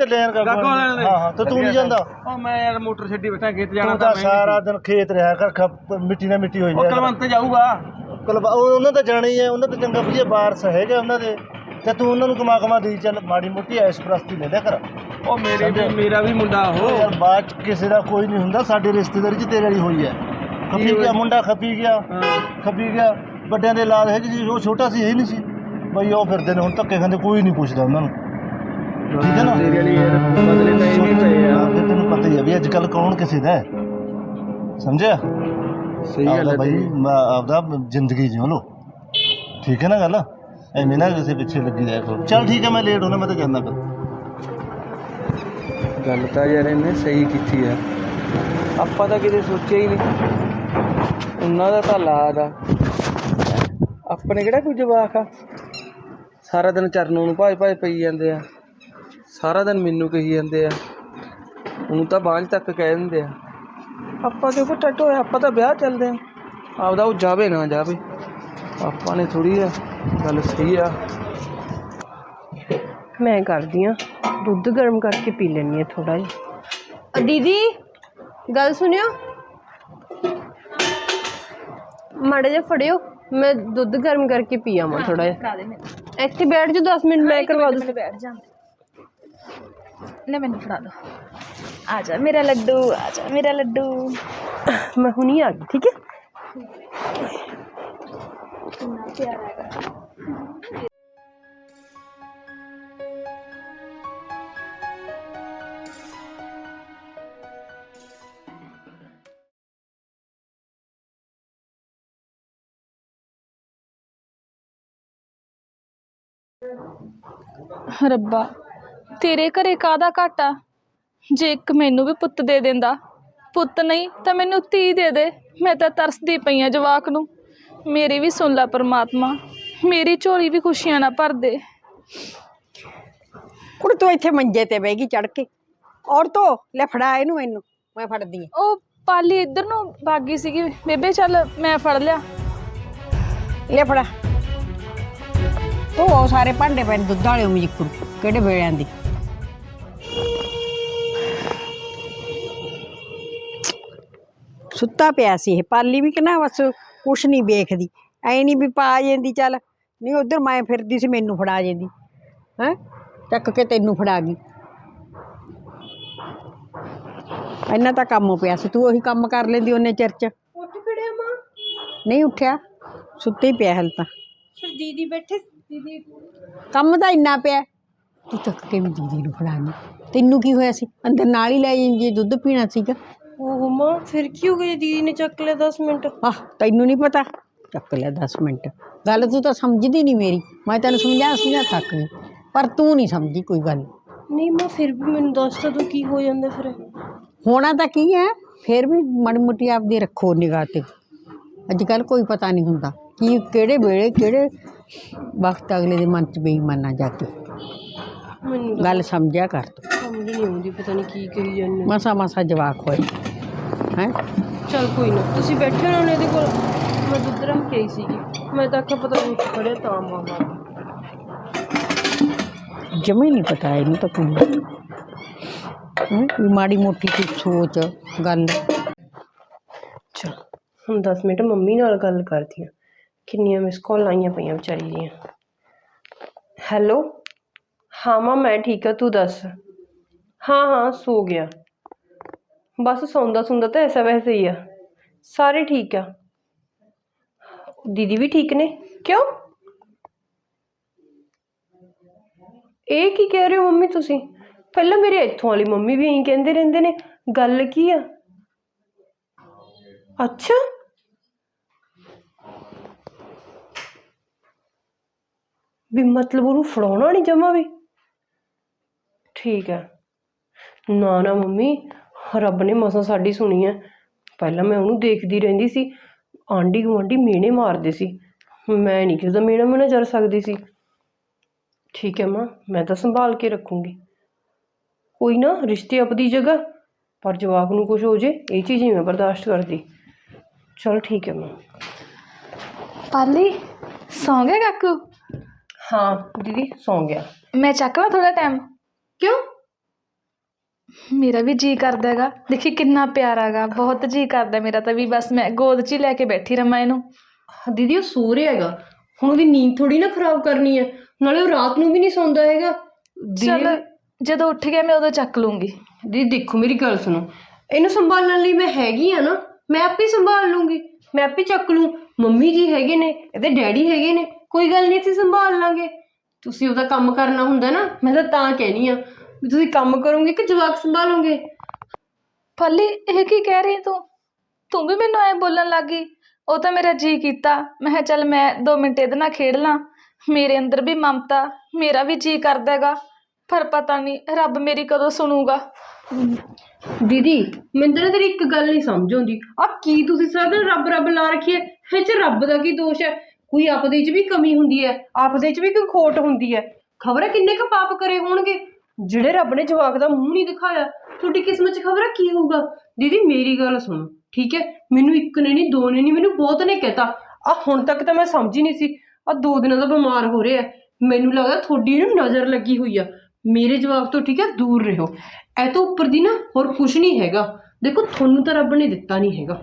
ਗਾਗੋ ਵਾਲਿਆਂ ਦੇ। ਹਾਂ ਹਾਂ ਤੇ ਤੂੰ ਨਹੀਂ ਜਾਂਦਾ? ਉਹ ਮੈਂ ਯਾਰ ਮੋਟਰ ਛੱਡੀ ਬੈਠਾ ਖੇਤ ਜਾਣਾ ਤੂੰ ਮੈਂ ਸਾਰਾ ਦਿਨ ਖੇਤ ਰਿਹਾ ਕਰ ਖੱਪ- ਮਿੱਟੀ ਨਾਲ ਮਿੱਟੀ ਹੋਈ ਉਹ ਕਲਵੰਤ ਜਾਊਗਾ। ਕਲਬ ਉਹ ਉਹਨਾਂ ਦਾ ਜਾਣਾ ਹੀ ਹੈ ਉਹਨਾਂ ਦਾ ਚੰਗਾ ਵਧੀਆ ਬਾਰਸ ਹੈਗਾ ਉਹਨਾਂ ਦੇ। ਤੇ ਤੂੰ ਉਹਨਾਂ ਨੂੰ ਕਮਾ ਕਮਾ ਦੇਈ ਚੱਲ ਮਾੜੀ ਮੋਟੀ ਐਸ਼ ਪ੍ਰਸਤੀ ਲੈ ਲਿਆ ਕਰ। ਉਹ ਮੇਰੇ ਵੀ ਮੇਰਾ ਵੀ ਮੁੰਡਾ ਉਹ। ਉਹ ਯਾਰ ਬਾਅਦ ਚ ਕਿਸੇ ਦਾ ਕੋਈ ਨਹੀਂ ਹੁੰਦਾ ਸਾਡੇ ਰਿਸ਼ਤੇਦਾਰੀ ਚ ਤੇਰੇ ਵਾਲੀ ਹੋਈ ਹੈ। ਖੱਪੀ ਗਿਆ ਮੁੰਡਾ ਖੱਪੀ ਗਿਆ ਹਾਂ। ਖੱਪੀ ਗਿਆ ਵੱਡਿਆਂ ਦੇ ਲਾਦ ਹੈਗੀ ਸੀ ਉਹ ਛੋਟਾ ਸੀ ਇਹ ਨਹੀਂ ਸੀ। ਬਈ ਉਹ ਫਿਰਦੇ ਨੇ ਹੁਣ ਧੱਕੇ ਖਾਂਦੇ ਕੋਈ ਨਹੀਂ ਪੁੱਛਦਾ ਉਹਨਾਂ ਨੂੰ। ਠੀਕ ਹੈ ਨਾ? ਤੇਰੇ ਵਾਲੀ ਯਾਰ ਬਦਲੇ ਤਾਂ ਇਹ ਨਹੀਂ ਪਏ ਆ। ਹਾਂ, ਫਿਰ ਤੈਨੂੰ ਪਤਾ ਹੀ ਹੈ ਵੀ ਅੱਜ ਕੱਲ ਕੌਣ ਕਿਸੇ ਦਾ ਹੈ। ਸਮਝਿਆ? ਸਹੀ ਗੱਲ ਹੈ ਬਈ ਆਪਦਾ ਜ਼ਿੰਦਗੀ ਜਿਉ ਲੋ ਠੀਕ ਹੈ ਨਾ ਗੱਲ? ਐਵੇਂ ਨਾ ਕਿਸੇ ਪਿੱਛੇ ਲੱਗੀ ਜਾਇਆ ਕਰੋ। ਚੱਲ ਠੀਕ ਹੈ ਮੈਂ ਲੇਟ ਹੋਣਾ ਮੈਂ ਤਾਂ ਜਾਂਦਾ ਫਿਰ। ਗੱਲ ਤਾਂ ਯਾਰ ਇਹਨੇ ਸਹੀ ਕੀਤੀ ਆ। ਆਪਾਂ ਤਾਂ ਕਿਤੇ ਸੋਚਿਆ ਹੀ ਨਹੀਂ। ਉਹਨਾਂ ਦਾ ਤਾਂ ਲਾਦ ਆ। ਆਪਣੇ ਕਿਹੜਾ ਕੋਈ ਜਵਾਕ ਆ? ਸਾਰਾ ਦਿਨ ਚਰਨੋਂ ਨੂੰ ਭਾਜ ਭਾਜ ਪਈ ਜਾਂਦੇ ਆ। ਸਾਰਾ ਦਿਨ ਮੈਨੂੰ ਕਹੀ ਜਾਂਦੇ ਆ। ਉਹਨੂੰ ਤਾਂ ਬਾਂਝ ਤੱਕ ਕਹਿ ਦਿੰਦੇ ਆ। ਆਪਾਂ ਕਿਉਂ ਟੱਟ ਹੋਇਆ ਆਪਾਂ ਤਾਂ ਵਿਆਹ ਚੱਲਦੇ ਆ। ਆਪਦਾ ਉਹ ਜਾਵੇ ਨਾ ਜਾਵੇ। ਆਪਾਂ ਨੇ ਥੋੜੀ ਆ ਗੱਲ ਸਹੀ ਆ। ਮੈਂ ਕਰਦੀ ਆ ਦੁੱਧ ਗਰਮ ਕਰਕੇ ਪੀ ਲੈਣੀ ਆ ਥੋੜਾ ਜਿਹਾ। ਦੀਦੀ ਗੱਲ ਸੁਣਿਓ? ਮਾੜਾ ਜਿਹਾ ਫੜਿਓ ਮੈਂ ਦੁੱਧ ਗਰਮ ਕਰਕੇ ਪੀ ਆਵਾਂ ਥੋੜਾ ਜਿਹਾ। ਇੱਥੇ ਬੈਠ ਜਾ 10 ਮਿੰਟ ਮੈਂ ਕਰਵਾ ਦੂੰ। ਬੈਠ ਜਾ। ਲੈ ਮੈਨੂੰ ਫੜਾ ਦੋ। ਆ ਜਾ ਮੇਰਾ ਲੱਡੂ ਆ ਜਾ ਮੇਰਾ ਲੱਡੂ। ਮੈਂ ਹੁਣੀ ਆ ਗਈ ਠੀਕ ਹੈ? ਰੱਬਾ ਤੇਰੇ ਘਰੇ ਕਾਦਾ ਘਾਟਾ ਜੇ ਇੱਕ ਮੈਨੂੰ ਵੀ ਪੁੱਤ ਦੇ ਦਿੰਦਾ ਪੁੱਤ ਨਹੀਂ ਤਾਂ ਮੈਨੂੰ ਧੀ ਦੇ ਦੇ ਮੈਂ ਤਾਂ ਤਰਸਦੀ ਪਈ ਆ ਜਵਾਕ ਨੂੰ। ਮੇਰੀ ਵੀ ਸੁਣ ਲੈ ਪਰਮਾਤਮਾ ਮੇਰੀ ਝੋਲੀ ਵੀ ਖੁਸ਼ੀਆਂ ਨਾਲ ਭਰ ਦੇ। ਕੁੜ ਤੂੰ ਇੱਥੇ ਮੰਜੇ ਤੇ ਬਹਿ ਗਈ ਚੜ ਕੇ। ਔਰਤੋ ਲੈ ਫੜਾ ਇਹਨੂੰ ਮੈਨੂੰ ਮੈਂ ਫੜਦੀ ਆ। ਉਹ ਪਾਲੀ ਇੱਧਰ ਨੂੰ ਭਾਗੀ ਸੀਗੀ। ਬੇਬੇ ਚੱਲ ਮੈਂ ਫੜ ਲਿਆ। ਲੈ ਫੜਾ। ਉਹ ਸਾਰੇ ਭਾਂਡੇ ਪੈਣ ਦੁੱਧ ਵਾਲੇ ਮਜਿੱਕੂ ਕਿਹੜੇ ਵੇਲਿਆਂ ਦੀ? ਸੁੱਤਾ ਪਿਆ ਸੀ ਇਹ ਪਾਲੀ ਵੀ ਕਿਨਾ ਬਸ ਕੁਛ ਨਹੀਂ ਵੇਖਦੀ ਐ ਨਹੀਂ ਵੀ ਪਾ ਜਾਂਦੀ ਚੱਲ ਨਹੀਂ ਉਧਰ ਮੈਂ ਫਿਰਦੀ ਸੀ ਮੈਨੂੰ ਫੜਾ ਜਾਂਦੀ ਹੈ? ਚੱਕ ਕੇ ਤੈਨੂੰ ਫੜਾ ਗਈ। ਇੰਨਾ ਤਾਂ ਕੰਮ ਪਿਆ ਸੀ ਤੂੰ ਉਹੀ ਕੰਮ ਕਰ ਲੈਂਦੀ ਉਹਨੇ ਚਿਰ ਚ। ਉੱਠ ਖੜਿਆ ਮਾਂ। ਨਹੀਂ ਉੱਠਿਆ ਸੁੱਤੇ ਹੀ ਪਿਆ ਹਲ ਤਾਂ। ਫਿਰ ਦੀਦੀ ਬੈਠੇ ਕੰਮ ਤਾਂ ਇੰਨਾ ਪਿਆ। ਤੂੰ ਚੱਕ ਕੇ ਵੀ ਦੀਦੀ ਨੂੰ ਫੜਾਣੀ ਤੈਨੂੰ ਕੀ ਹੋਇਆ ਸੀ? ਅੰਦਰ ਨਾਲ ਹੀ ਲੈ ਜੇ ਦੁੱਧ ਪੀਣਾ ਸੀਗਾ ਉਹ ਮਾਂ ਫਿਰ ਕੀ ਹੋ ਗਿਆ ਦੀਦੀ ਨੇ ਚੱਕ ਲਿਆ 10 ਮਿੰਟ? ਆਹ ਤੈਨੂੰ ਨਹੀਂ ਪਤਾ? ਚੱਕ ਲਿਆ 10 ਮਿੰਟ। ਗੱਲ ਤੂੰ ਤਾਂ ਸਮਝਦੀ ਨਹੀਂ ਮੇਰੀ। ਮੈਂ ਤੈਨੂੰ ਸਮਝਾਇਆ ਸੀ ਨਾ। ਥੱਕ ਗਈ ਪਰ ਤੂੰ ਨਹੀਂ ਸਮਝੀ ਕੋਈ ਗੱਲ। ਨਹੀਂ ਮਾਂ ਫਿਰ ਵੀ ਮੈਨੂੰ ਦੱਸ ਤਾਂ ਤੂੰ ਕੀ ਹੋ ਜਾਂਦਾ ਫਿਰ। ਹੋਣਾ ਤਾਂ ਕੀ ਹੈ? ਫਿਰ ਵੀ ਮਾੜੀ ਮੋਟੀ ਆਪਦੀ ਰੱਖੋ ਨਿਗਾਹ ਤੇ। ਅੱਜ ਕੱਲ ਕੋਈ ਪਤਾ ਨਹੀਂ ਹੁੰਦਾ। ਕੀ ਕਿਹੜੇ ਵੇਲੇ ਕਿਹੜੇ ਵਕਤ ਅਗਲੇ ਦੇ ਮਨ ਚ ਬੇਈਮਾਨਾ ਜਾ ਕੇ ਮੈਨੂੰ ਤਾਂ ਗੱਲ ਸਮਝਿਆ ਕਰ ਤੂੰ ਸਮਝ ਨਹੀਂ ਆਉਂਦੀ ਪਤਾ ਨਹੀਂ ਕੀ ਕਹੀ ਜਾਂਦੇ ਮਸਾ ਮਸਾ ਜਵਾਕ ਹੋਏ ਹੈ ਚਲ ਕੋਈ ਨਾ ਤੁਸੀਂ ਬੈਠੇ ਹੋ ਨਾ ਇਹਦੇ ਕੋਲ ਮੈਂ ਦੁੱਧ ਰੱਖ ਕੇ ਆਈ ਸੀਗੀ ਮੈਂ ਤਾਂ ਆਖਿਆ ਪਤਾ ਨਹੀਂ ਖੜਿਆ ਤਾਂ ਮਾਮਾ ਜਮੇ ਨਹੀਂ ਪਤਾ ਇਹਨੂੰ ਤਾਂ ਕੋਈ ਹੈਂ, ਵੀ ਮਾੜੀ ਮੋਟੀ ਕੋਈ ਸੋਚ ਗੱਲ ਚਲ ਹੁਣ 10 ਮਿੰਟ ਮੰਮੀ ਨਾਲ ਗੱਲ ਕਰਦੀ ਹਾਂ ਕਿੰਨੀਆਂ ਮਿਸ ਕਾਲ ਆਈਆਂ ਪਈਆਂ ਵਿਚਾਰੀ ਦੀਆਂ ਹੈਲੋ ਹਾਂ ਮਾਂ ਮੈਂ ਠੀਕ ਆ ਤੂੰ ਦੱਸ ਹਾਂ ਹਾਂ ਸੋ ਗਿਆ ਬਸ ਸੌਂਦਾ ਸੁੰਦਾ ਤਾਂ ਐਸਾ ਵੈਸੇ ਹੀ ਆ ਸਾਰੇ ਠੀਕ ਆ ਦੀਦੀ ਵੀ ਠੀਕ ਨੇ ਕਿਉਂ ਇਹ ਕੀ ਕਹਿ ਰਹੇ ਹੋ ਮੰਮੀ ਤੁਸੀਂ ਪਹਿਲਾਂ ਮੇਰੇ ਇੱਥੋਂ ਵਾਲੀ ਮੰਮੀ ਵੀ ਇਹੀ ਕਹਿੰਦੇ ਰਹਿੰਦੇ ਨੇ ਗੱਲ ਕੀ ਆ ਅੱਛਾ ਵੀ ਮਤਲਬ ਉਹਨੂੰ ਫੜਾਉਣਾ ਨਹੀਂ ਜਮਾ ਵੀ। ਠੀਕ ਹੈ। ਨਾ ਨਾ ਮੰਮੀ, ਰੱਬ ਨੇ ਮਸਾਂ ਸਾਡੀ ਸੁਣੀ ਹੈ। ਪਹਿਲਾਂ ਮੈਂ ਉਹਨੂੰ ਦੇਖਦੀ ਰਹਿੰਦੀ ਸੀ। ਆਂਢੀ ਗੁਆਂਢੀ ਮੇਨੇ ਮਾਰਦੇ ਸੀ। ਮੈਂ ਨਹੀਂ ਕਿਸੇ ਦਾ ਮੇਣਾ ਮੇਣਾ ਜਰ ਸਕਦੀ ਸੀ। ਠੀਕ ਹੈ ਮਾਂ, ਮੈਂ ਤਾਂ ਸੰਭਾਲ ਕੇ ਰੱਖੂੰਗੀ। ਕੋਈ ਨਾ, ਰਿਸ਼ਤੇ ਆਪਦੀ ਜਗ੍ਹਾ, ਪਰ ਜਵਾਕ ਨੂੰ ਕੁਝ ਹੋ ਜੇ, ਇਹ ਚੀਜ਼ ਨਹੀਂ ਮੈਂ ਬਰਦਾਸ਼ਤ ਕਰਦੀ। ਚਲ ਠੀਕ ਹੈ ਮਾਂ। ਪਾਲੀ, ਸੌਂ ਗਿਆ ਕਾਕੂ? ਹਾਂ ਦੀਦੀ ਸੌਂ ਗਿਆ। ਮੈਂ ਚੱਕਵਾ ਥੋੜਾ ਟਾਈਮ ਕਿਉਂ? ਮੇਰਾ ਵੀ ਜੀ ਕਰਦਾ ਹੈਗਾ। ਦੇਖੀ ਕਿੰਨਾ ਪਿਆਰਾ ਹੈਗਾ। ਬਹੁਤ ਜੀ ਕਰਦਾ ਮੇਰਾ ਤਾਂ ਵੀ। ਬਸ ਮੈਂ ਗੋਦ 'ਚ ਹੀ ਲੈ ਕੇ ਬੈਠੀ ਰਵਾਂ ਇਹਨੂੰ। ਦੀਦੀ ਉਹ ਸੋ ਰਿਹਾ ਹੈਗਾ। ਹੁਣ ਉਹਦੀ ਨੀਂਦ ਥੋੜੀ ਨਾ ਖਰਾਬ ਕਰਨੀ ਹੈ। ਨਾਲੇ ਉਹ ਰਾਤ ਨੂੰ ਵੀ ਨਹੀਂ ਸੌਂਦਾ ਹੈਗਾ। ਚਲ ਜਦੋਂ ਉੱਠ ਗਿਆ ਮੈਂ ਉਦੋਂ ਚੱਕ ਲੂੰਗੀ। ਦੀਦੀ ਦੇਖੋ ਮੇਰੀ ਗੱਲ ਸੁਣੋ। ਇਹਨੂੰ ਸੰਭਾਲਣ ਲਈ ਮੈਂ ਹੈਗੀ ਆ ਨਾ। ਮੈਂ ਆਪੇ ਸੰਭਾਲ ਲੂੰਗੀ। ਮੈਂ ਆਪੇ ਚੱਕ ਲੂੰ। ਮੰਮੀ ਜੀ ਹੈਗੇ ਨੇ ਇਹਦੇ ਡੈਡੀ ਹੈਗੇ ਨੇ। ਕੋਈ ਗੱਲ ਨਹੀਂ ਅਸੀਂ ਸੰਭਾਲ ਲਾਂਗੇ। ਤੁਸੀਂ ਉਹਦਾ ਕੰਮ ਕਰਨਾ ਹੁੰਦਾ ਨਾ ਮੈਂ ਤਾਂ ਤਾਂ ਕਹਿਣੀ ਆ ਵੀ ਤੁਸੀਂ ਕੰਮ ਕਰੋਗੇ ਕਿ ਜਵਾਕ ਸੰਭਾਲੋਗੇ? ਪਾਲੀ ਇਹ ਕੀ ਕਹਿ ਰਹੀ ਤੂੰ? ਤੂੰ ਵੀ ਮੈਨੂੰ ਐ ਬੋਲਣ ਲੱਗੀ ਉਹ ਤਾਂ ਮੇਰਾ ਜੀ ਕੀਤਾ। ਮੈਂ ਕਿਹਾ ਚੱਲ ਮੈਂ 2 ਮਿੰਟ ਇਹਦੇ ਨਾਲ ਖੇਡ ਲਾਂ। ਮੇਰੇ ਅੰਦਰ ਵੀ ਮਮਤਾ ਮੇਰਾ ਵੀ ਜੀ ਕਰਦਾ ਹੈਗਾ। ਪਰ ਪਤਾ ਨਹੀਂ ਰੱਬ ਮੇਰੀ ਕਦੋਂ ਸੁਣੂਗਾ। ਦੀਦੀ ਮੈਨੂੰ ਤਾਂ ਨਾ ਤੇਰੀ ਇੱਕ ਗੱਲ ਨਹੀਂ ਸਮਝ ਆਉਂਦੀ। ਆ ਕੀ ਤੁਸੀਂ ਸਾਰਾ ਦਿਨ ਰੱਬ ਰੱਬ ਲਾ ਰੱਖੀ ਹੈ? ਇਹ ਚ ਰੱਬ ਦਾ ਕੀ ਦੋਸ਼ ਹੈ? ਕੋਈ ਆਪਦੇ ਚ ਵੀ ਕਮੀ ਹੁੰਦੀ ਹੈ, ਆਪਦੇ ਚ ਵੀ ਕੋਈ ਖੋਟ ਹੁੰਦੀ ਹੈ। ਖਬਰ ਹੈ ਕਿੰਨੇ ਕੁ ਪਾਪ ਕਰੇ ਹੋਣਗੇ? ਜਿਹੜੇ ਰੱਬ ਨੇ ਜਵਾਕ ਦਾ ਮੂੰਹ ਨਹੀਂ ਦਿਖਾਇਆ, ਤੁਹਾਡੀ ਕਿਸਮਤ 'ਚ ਖਬਰ ਹੈ ਕੀ ਹੋਊਗਾ? ਦੀਦੀ, ਮੇਰੀ ਗੱਲ ਸੁਣੋ, ਠੀਕ ਹੈ? ਮੈਨੂੰ ਇੱਕ ਨੇ ਨਹੀਂ, ਦੋ ਨੇ ਨਹੀਂ, ਮੈਨੂੰ ਬਹੁਤ ਨੇ ਕਹਿਤਾ। ਆ ਹੁਣ ਤੱਕ ਤਾਂ ਮੈਂ ਸਮਝ ਹੀ ਨਹੀਂ ਸੀ। ਆ ਦੋ ਦਿਨਾਂ ਦਾ ਬਿਮਾਰ ਹੋ ਰਿਹਾ ਮੈਨੂੰ ਲੱਗਦਾ ਤੁਹਾਡੀ ਇਹਨੂੰ ਨਜ਼ਰ ਲੱਗੀ ਹੋਈ ਆ। ਮੇਰੇ ਜਵਾਬ ਤੋਂ, ਠੀਕ ਹੈ, ਦੂਰ ਰਹੋ। ਇਹ ਤੋਂ ਉੱਪਰ ਦੀ ਨਾ ਹੋਰ ਕੁਝ ਨਹੀਂ ਹੈਗਾ। ਦੇਖੋ, ਤੁਹਾਨੂੰ ਤਾਂ ਰੱਬ ਨੇ ਦਿੱਤਾ ਨਹੀਂ ਹੈਗਾ।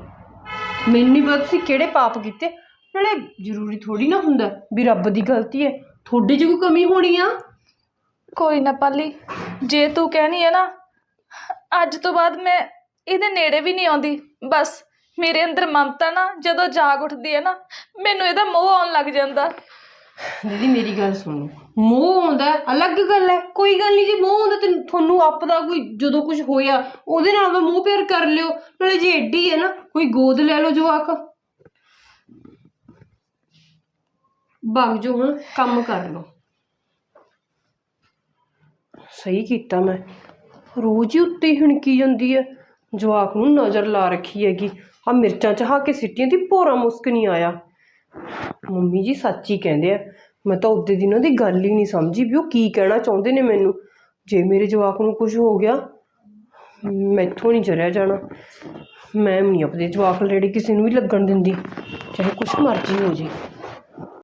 ਮੈਨੂੰ ਨਹੀਂ ਪਤਾ ਤੁਸੀਂ ਕਿਹੜੇ ਪਾਪ ਕੀਤੇ। ਨਾਲੇ ਜ਼ਰੂਰੀ ਥੋੜੀ ਨਾ ਹੁੰਦਾ ਵੀ ਰੱਬ ਦੀ ਗਲਤੀ ਹੈ। ਤੁਹਾਡੇ 'ਚ ਕੋਈ ਕਮੀ ਹੋਣੀ ਆ? ਕੋਈ ਨਾ ਪਾਲੀ ਜੇ ਤੂੰ ਕਹਿਣੀ ਹੈ ਨਾ ਅੱਜ ਤੋਂ ਬਾਅਦ ਮੈਂ ਇਹਦੇ ਨੇੜੇ ਵੀ ਨਹੀਂ ਆਉਂਦੀ। ਬਸ ਮੇਰੇ ਅੰਦਰ ਮਮਤਾ ਨਾ ਜਦੋਂ ਜਾਗ ਉੱਠਦੀ ਹੈ ਨਾ ਮੈਨੂੰ ਇਹਦਾ ਮੋਹ ਆਉਣ ਲੱਗ ਜਾਂਦਾ। ਦੀਦੀ ਮੇਰੀ ਗੱਲ ਸੁਣੋ ਮੋਹ ਆਉਂਦਾ ਹੈ, ਅਲੱਗ ਗੱਲ ਹੈ। ਕੋਈ ਗੱਲ ਨਹੀਂ ਜੇ ਮੋਹ ਆਉਂਦਾ ਤੇ ਤੁਹਾਨੂੰ ਆਪਦਾ ਕੋਈ ਜਦੋਂ ਕੁਝ ਹੋਇਆ ਉਹਦੇ ਨਾਲ ਮੋਹ ਪਿਆਰ ਕਰ ਲਿਓ। ਨਾਲੇ ਜੇ ਏਡੀ ਹੈ ਨਾ ਕੋਈ ਗੋਦ ਲੈ ਲਓ ਜਵਾਕ। ਭੱਗ ਜੋ ਹੁਣ, ਕੰਮ ਕਰ ਲਓ। ਸਹੀ ਕੀਤਾ ਮੈਂ। ਰੋਜ਼ ਹੀ ਉੱਤੇ ਹਣਕੀ ਜਾਂਦੀ ਹੈ ਜਵਾਕ ਨੂੰ ਨਜ਼ਰ ਲਾ ਰੱਖੀ ਹੈਗੀ। ਆ ਮਿਰਚਾਂ ਚਾਹ ਕੇ ਸਿੱਟੀਆਂ ਦੀ ਭੋਰਾ ਮੁਸਕ ਨਹੀਂ ਆਇਆ। ਮੰਮੀ ਜੀ ਸੱਚ ਹੀ ਕਹਿੰਦੇ ਆ, ਮੈਂ ਤਾਂ ਉਹਦੇ ਦਿਨ ਉਹਦੀ ਗੱਲ ਹੀ ਨਹੀਂ ਸਮਝੀ ਵੀ ਉਹ ਕੀ ਕਹਿਣਾ ਚਾਹੁੰਦੇ ਨੇ ਮੈਨੂੰ। ਜੇ ਮੇਰੇ ਜਵਾਕ ਨੂੰ ਕੁਝ ਹੋ ਗਿਆ, ਮੈਥੋਂ ਨਹੀਂ ਜਰਿਆ ਜਾਣਾ। ਮੈਂ ਨਹੀਂ ਆਪਣੇ ਜਵਾਕ ਲੜੇ ਕਿਸੇ ਨੂੰ ਵੀ ਲੱਗਣ ਦਿੰਦੀ। ਚਾਹੇ ਕੁਛ ਮਰਜ਼ੀ ਹੋ ਜੇ।